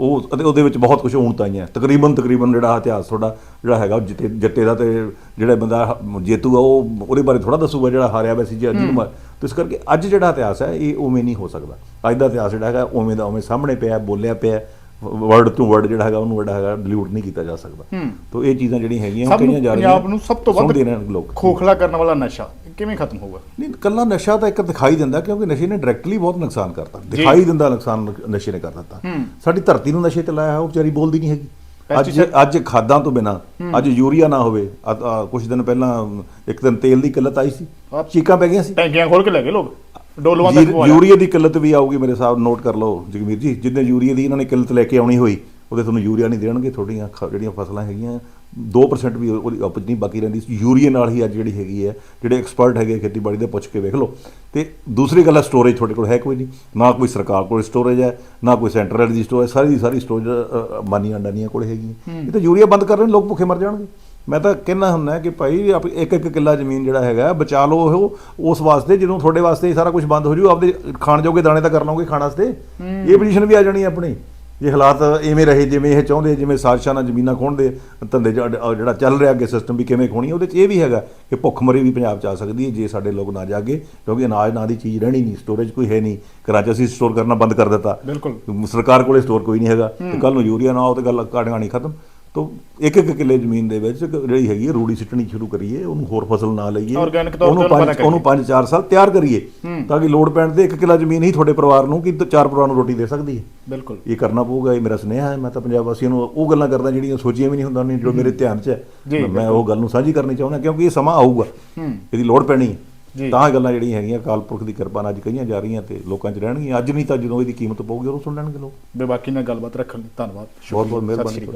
ਉਹ ਅਤੇ ਉਹਦੇ ਵਿੱਚ ਬਹੁਤ ਕੁਝ ਊਣਤਾਂ ਆਈਆਂ ਤਕਰੀਬਨ ਤਕਰੀਬਨ ਜਿਹੜਾ ਇਤਿਹਾਸ ਤੁਹਾਡਾ ਜਿਹੜਾ ਹੈਗਾ ਜਿੱਤੇ ਜੱਟੇ ਦਾ ਤੇ ਜਿਹੜਾ ਬੰਦਾ ਜੇਤੂ ਆ ਉਹ ਉਹਦੇ ਬਾਰੇ ਥੋੜਾ ਦੱਸੂਗਾ ਜਿਹੜਾ ਹਾਰਿਆ ਵੈਸੀ ਜੀ ਜਿਹਨੂੰ ਮਾਰ- ਤੇ ਇਸ ਕਰਕੇ ਅੱਜ ਜਿਹੜਾ ਇਤਿਹਾਸ ਹੈ ਇਹ ਉਵੇਂ ਨਹੀਂ ਹੋ ਸਕਦਾ। ਅੱਜ ਦਾ ਇਤਿਹਾਸ ਜਿਹੜਾ ਹੈਗਾ ਉਵੇਂ ਦਾ ਉਵੇਂ ਸਾਹਮਣੇ ਪਿਆ ਬੋਲਿਆ ਪਿਆ ਵਰਡ ਟੂ ਵਰਡ ਜਿਹੜਾ ਹੈਗਾ ਉਹਨੂੰ ਜਿਹੜਾ ਹੈਗਾ ਡਿਲੀਟ ਨਹੀਂ ਕੀਤਾ ਜਾ ਸਕਦਾ। ਤੋਂ ਇਹ ਚੀਜ਼ਾਂ ਜਿਹੜੀਆਂ ਹੈਗੀਆਂ ਉਹ ਕਹੀਆਂ ਜਾ ਰਹੀਆਂ
ਪੰਜਾਬ ਨੂੰ ਸਭ ਤੋਂ ਵੱਧ ਖੋਖਲਾ ਕਰਨ ਵਾਲਾ ਨਸ਼ਾ ਕਿਵੇਂ ਖਤਮ ਹੋਊਗਾ?
ਨਹੀਂ ਕੱਲਾ ਨਸ਼ਾ ਤਾਂ ਇੱਕ ਦਿਖਾਈ ਦਿੰਦਾ ਕਿਉਂਕਿ ਨਸ਼ੇ ਨੇ ਡਾਇਰੈਕਟਲੀ ਬਹੁਤ ਨੁਕਸਾਨ ਕਰਤਾ। ਦਿਖਾਈ ਦਿੰਦਾ ਨੁਕਸਾਨ ਨਸ਼ੇ ਨੇ ਕਰ ਦਿੱਤਾ। ਸਾਡੀ ਧਰਤੀ ਨੂੰ ਨਸ਼ੇ ਤੇ ਲਾਇਆ ਉਹ ਵਿਚਾਰੀ ਬੋਲਦੀ ਨਹੀਂ ਹੈਗੀ। ਅੱਜ ਅੱਜ ਖਾਦਾਂ ਤੋਂ ਬਿਨਾ ਅੱਜ ਯੂਰੀਆ ਨਾ ਹੋਵੇ ਕੁਝ ਦਿਨ ਪਹਿਲਾਂ ਇੱਕ ਦਿਨ ਤੇਲ ਦੀ ਕਿੱਲਤ ਆਈ ਸੀ। ਚੀਕਾਂ ਪੈ ਗਈਆਂ ਸੀ।
ਟੈਂਕੀਆਂ ਖੋਲ ਕੇ ਲੈ ਗਏ ਲੋਕ। ਡੋਲੂਆਂ ਤੱਕ ਪਹੁੰਚ।
ਯੂਰੀਆ ਦੀ ਕਿੱਲਤ ਵੀ ਆਊਗੀ ਮੇਰੇ ਹਿਸਾਬ ਨੋਟ ਕਰ ਲਓ ਜਗਮੀਰ ਜੀ ਜਿੰਨੇ ਯੂਰੀਆ ਦੀ ਇਹਨਾਂ ਨੇ ਕਿੱਲਤ ਲੈ ਕੇ ਆਉਣੀ ਹੋਈ ਉਹਦੇ ਤੁਹਾਨੂੰ ਯੂਰੀਆ ਨਹੀਂ ਦੇਣਗੇ ਤੁਹਾਡੀਆਂ ਜਿਹੜੀਆਂ ਫਸਲਾਂ ਹੈਗੀਆਂ 2% ਵੀ ਉਹਦੀ ਉਪਜ ਨਹੀਂ ਬਾਕੀ ਰਹਿੰਦੀ ਯੂਰੀਆ ਨਾਲ ਹੀ ਅੱਜ ਜਿਹੜੀ ਹੈਗੀ ਹੈ ਜਿਹੜੇ ਐਕਸਪਰਟ ਹੈਗੇ ਖੇਤੀਬਾੜੀ ਦੇ ਪੁੱਛ ਕੇ ਵੇਖ ਲਓ। ਤੇ ਦੂਸਰੀ ਗੱਲ ਹੈ ਸਟੋਰੇਜ ਤੁਹਾਡੇ ਕੋਲ ਹੈ ਕੋਈ ਨਹੀਂ ਨਾ ਕੋਈ ਸਰਕਾਰ ਕੋਲ ਸਟੋਰੇਜ ਹੈ ਨਾ ਕੋਈ ਸੈਂਟਰਲ ਦੀ ਸਟੋਰੇਜ ਸਾਰੀ ਦੀ ਸਾਰੀ ਸਟੋਰੇਜ ਮਾਨੀਆਂ ਅੰਡਾਨੀਆਂ ਕੋਲ ਹੈਗੀ ਇਹ ਤਾਂ ਯੂਰੀਆ ਬੰਦ ਕਰ ਰਹੇ ਨੇ ਲੋਕ ਭੁੱਖੇ ਮਰ ਜਾਣਗੇ। ਮੈਂ ਤਾਂ ਕਹਿਣਾ ਹੁੰਦਾ ਕਿ ਭਾਈ ਆਪ ਇੱਕ ਇੱਕ ਕਿੱਲਾ ਜ਼ਮੀਨ ਜਿਹੜਾ ਹੈਗਾ ਬਚਾ ਲਓ ਉਹ ਉਸ ਵਾਸਤੇ ਜਦੋਂ ਤੁਹਾਡੇ ਵਾਸਤੇ ਇਹ ਸਾਰਾ ਕੁਝ ਬੰਦ ਹੋ ਜੂ ਆਪਦੇ ਖਾਣ ਜੋਗੇ ਦਾਣੇ ਤਾਂ ਕਰ ਲਓਗੇ ਖਾਣ ਵਾਸਤੇ। ਇਹ ਪੋਜੀਸ਼ਨ ਵੀ ਆ ਜਾਣੀ ਆਪਣੀ। ਜੇ ਹਾਲਾਤ ਐਵੇਂ ਰਹੇ ਜਿਵੇਂ ਇਹ ਚਾਹੁੰਦੇ ਜਿਵੇਂ ਸਾਜ਼ਿਸ਼ਾਂ ਨਾਲ ਜ਼ਮੀਨਾਂ ਖੋਣ ਦੇ ਧੰਦੇ ਜਿਹੜਾ ਚੱਲ ਰਿਹਾ ਅੱਗੇ ਸਿਸਟਮ ਵੀ ਕਿਵੇਂ ਖੋਣੀ ਉਹਦੇ 'ਚ ਇਹ ਵੀ ਹੈਗਾ ਕਿ ਭੁੱਖਮਰੀ ਵੀ ਪੰਜਾਬ 'ਚ ਆ ਸਕਦੀ ਹੈ ਜੇ ਸਾਡੇ ਲੋਕ ਨਾ ਜਾਗੇ ਕਿਉਂਕਿ ਅਨਾਜ ਨਾਂ ਦੀ ਚੀਜ਼ ਰਹਿਣੀ ਨਹੀਂ ਸਟੋਰੇਜ ਕੋਈ ਹੈ ਨਹੀਂ। ਘਰਾਂ 'ਚ ਅਸੀਂ ਸਟੋਰ ਕਰਨਾ ਬੰਦ ਕਰ ਦਿੱਤਾ।
ਬਿਲਕੁਲ।
ਸਰਕਾਰ ਕੋਲੇ ਸਟੋਰ ਕੋਈ ਨਹੀਂ ਹੈਗਾ। ਤੇ ਕੱਲ ਨੂੰ ਯੂਰੀਆ ਨਾ ਆਓ ਤੇ ਗੱਲ ਕਹਾਣੀ ਖਤਮ। ਤੋਂ ਇੱਕ ਇੱਕ ਕਿੱਲੇ ਜ਼ਮੀਨ ਦੇ ਵਿੱਚ ਜਿਹੜੀ ਹੈਗੀ ਹੈ ਰੂੜੀ ਸਿੱਟਣੀ ਸ਼ੁਰੂ ਕਰੀਏ ਉਹਨੂੰ ਹੋਰ ਫਸਲ ਨਾ ਲਈਏ।
Organic ਤੌਰ ਤੇ
ਉਹਨੂੰ
ਉਹਨੂੰ
ਪੰਜ
ਬਣਾ
ਉਹਨੂੰ 5-4 ਸਾਲ ਤਿਆਰ ਕਰੀਏ ਤਾਂ ਕਿ ਲੋੜ ਪੈਣ ਤੇ ਇੱਕ ਕਿੱਲਾ ਜ਼ਮੀਨ ਹੀ ਤੁਹਾਡੇ ਪਰਿਵਾਰ ਨੂੰ ਕਿ ਚਾਰ ਪਰਿਵਾਰ ਨੂੰ ਰੋਟੀ ਦੇ ਸਕਦੀ ਹੈ।
ਬਿਲਕੁਲ।
ਇਹ ਕਰਨਾ ਪਊਗਾ ਇਹ ਮੇਰਾ ਸੁਨੇਹਾ ਹੈ ਮੈਂ ਤਾਂ ਪੰਜਾਬ ਵਾਸੀਆਂ ਨੂੰ ਉਹ ਗੱਲਾਂ ਕਰਦਾ ਜਿਹੜੀਆਂ ਸੋਚੀਆਂ ਵੀ ਨਹੀਂ ਹੁੰਦਾ ਨਹੀਂ ਜੋ ਮੇਰੇ ਧਿਆਨ 'ਚ ਹੈ। ਮੈਂ ਉਹ ਗੱਲ ਨੂੰ ਸਾਂਝੀ ਕਰਨੀ ਚਾਹੁੰਦਾ ਕਿਉਂਕਿ ਇਹ ਸਮਾਂ ਆਊਗਾ ਇਹਦੀ ਲੋੜ ਪੈਣੀ ਹੈ। ਤਾਂ ਇਹ ਗੱਲਾਂ ਜਿਹੜੀਆਂ ਹੈਗੀਆਂ ਅਕਾਲ ਪੁਰਖ ਦੀ ਕਿਰਪਾ ਨਾਲ ਅੱਜ ਕਹੀਆਂ ਜਾ ਰਹੀਆਂ ਤੇ ਲੋਕਾਂ 'ਚ ਰਹਿਣਗੀਆਂ। ਅੱਜ ਨਹੀਂ ਤਾਂ ਜਦੋਂ ਇਹਦੀ ਕੀਮਤ ਪਊਗੀ ਉਦੋਂ ਸੁਣ ਲੈਣਗੇ ਲੋਕ।
ਬੇਬਾਕੀ ਨਾਲ ਗੱਲਬਾਤ ਰੱਖਣ ਲਈ ਧੰਨਵਾਦ।
ਬਹੁਤ ਬਹੁਤ ਮਿਹਰਬਾਨੀ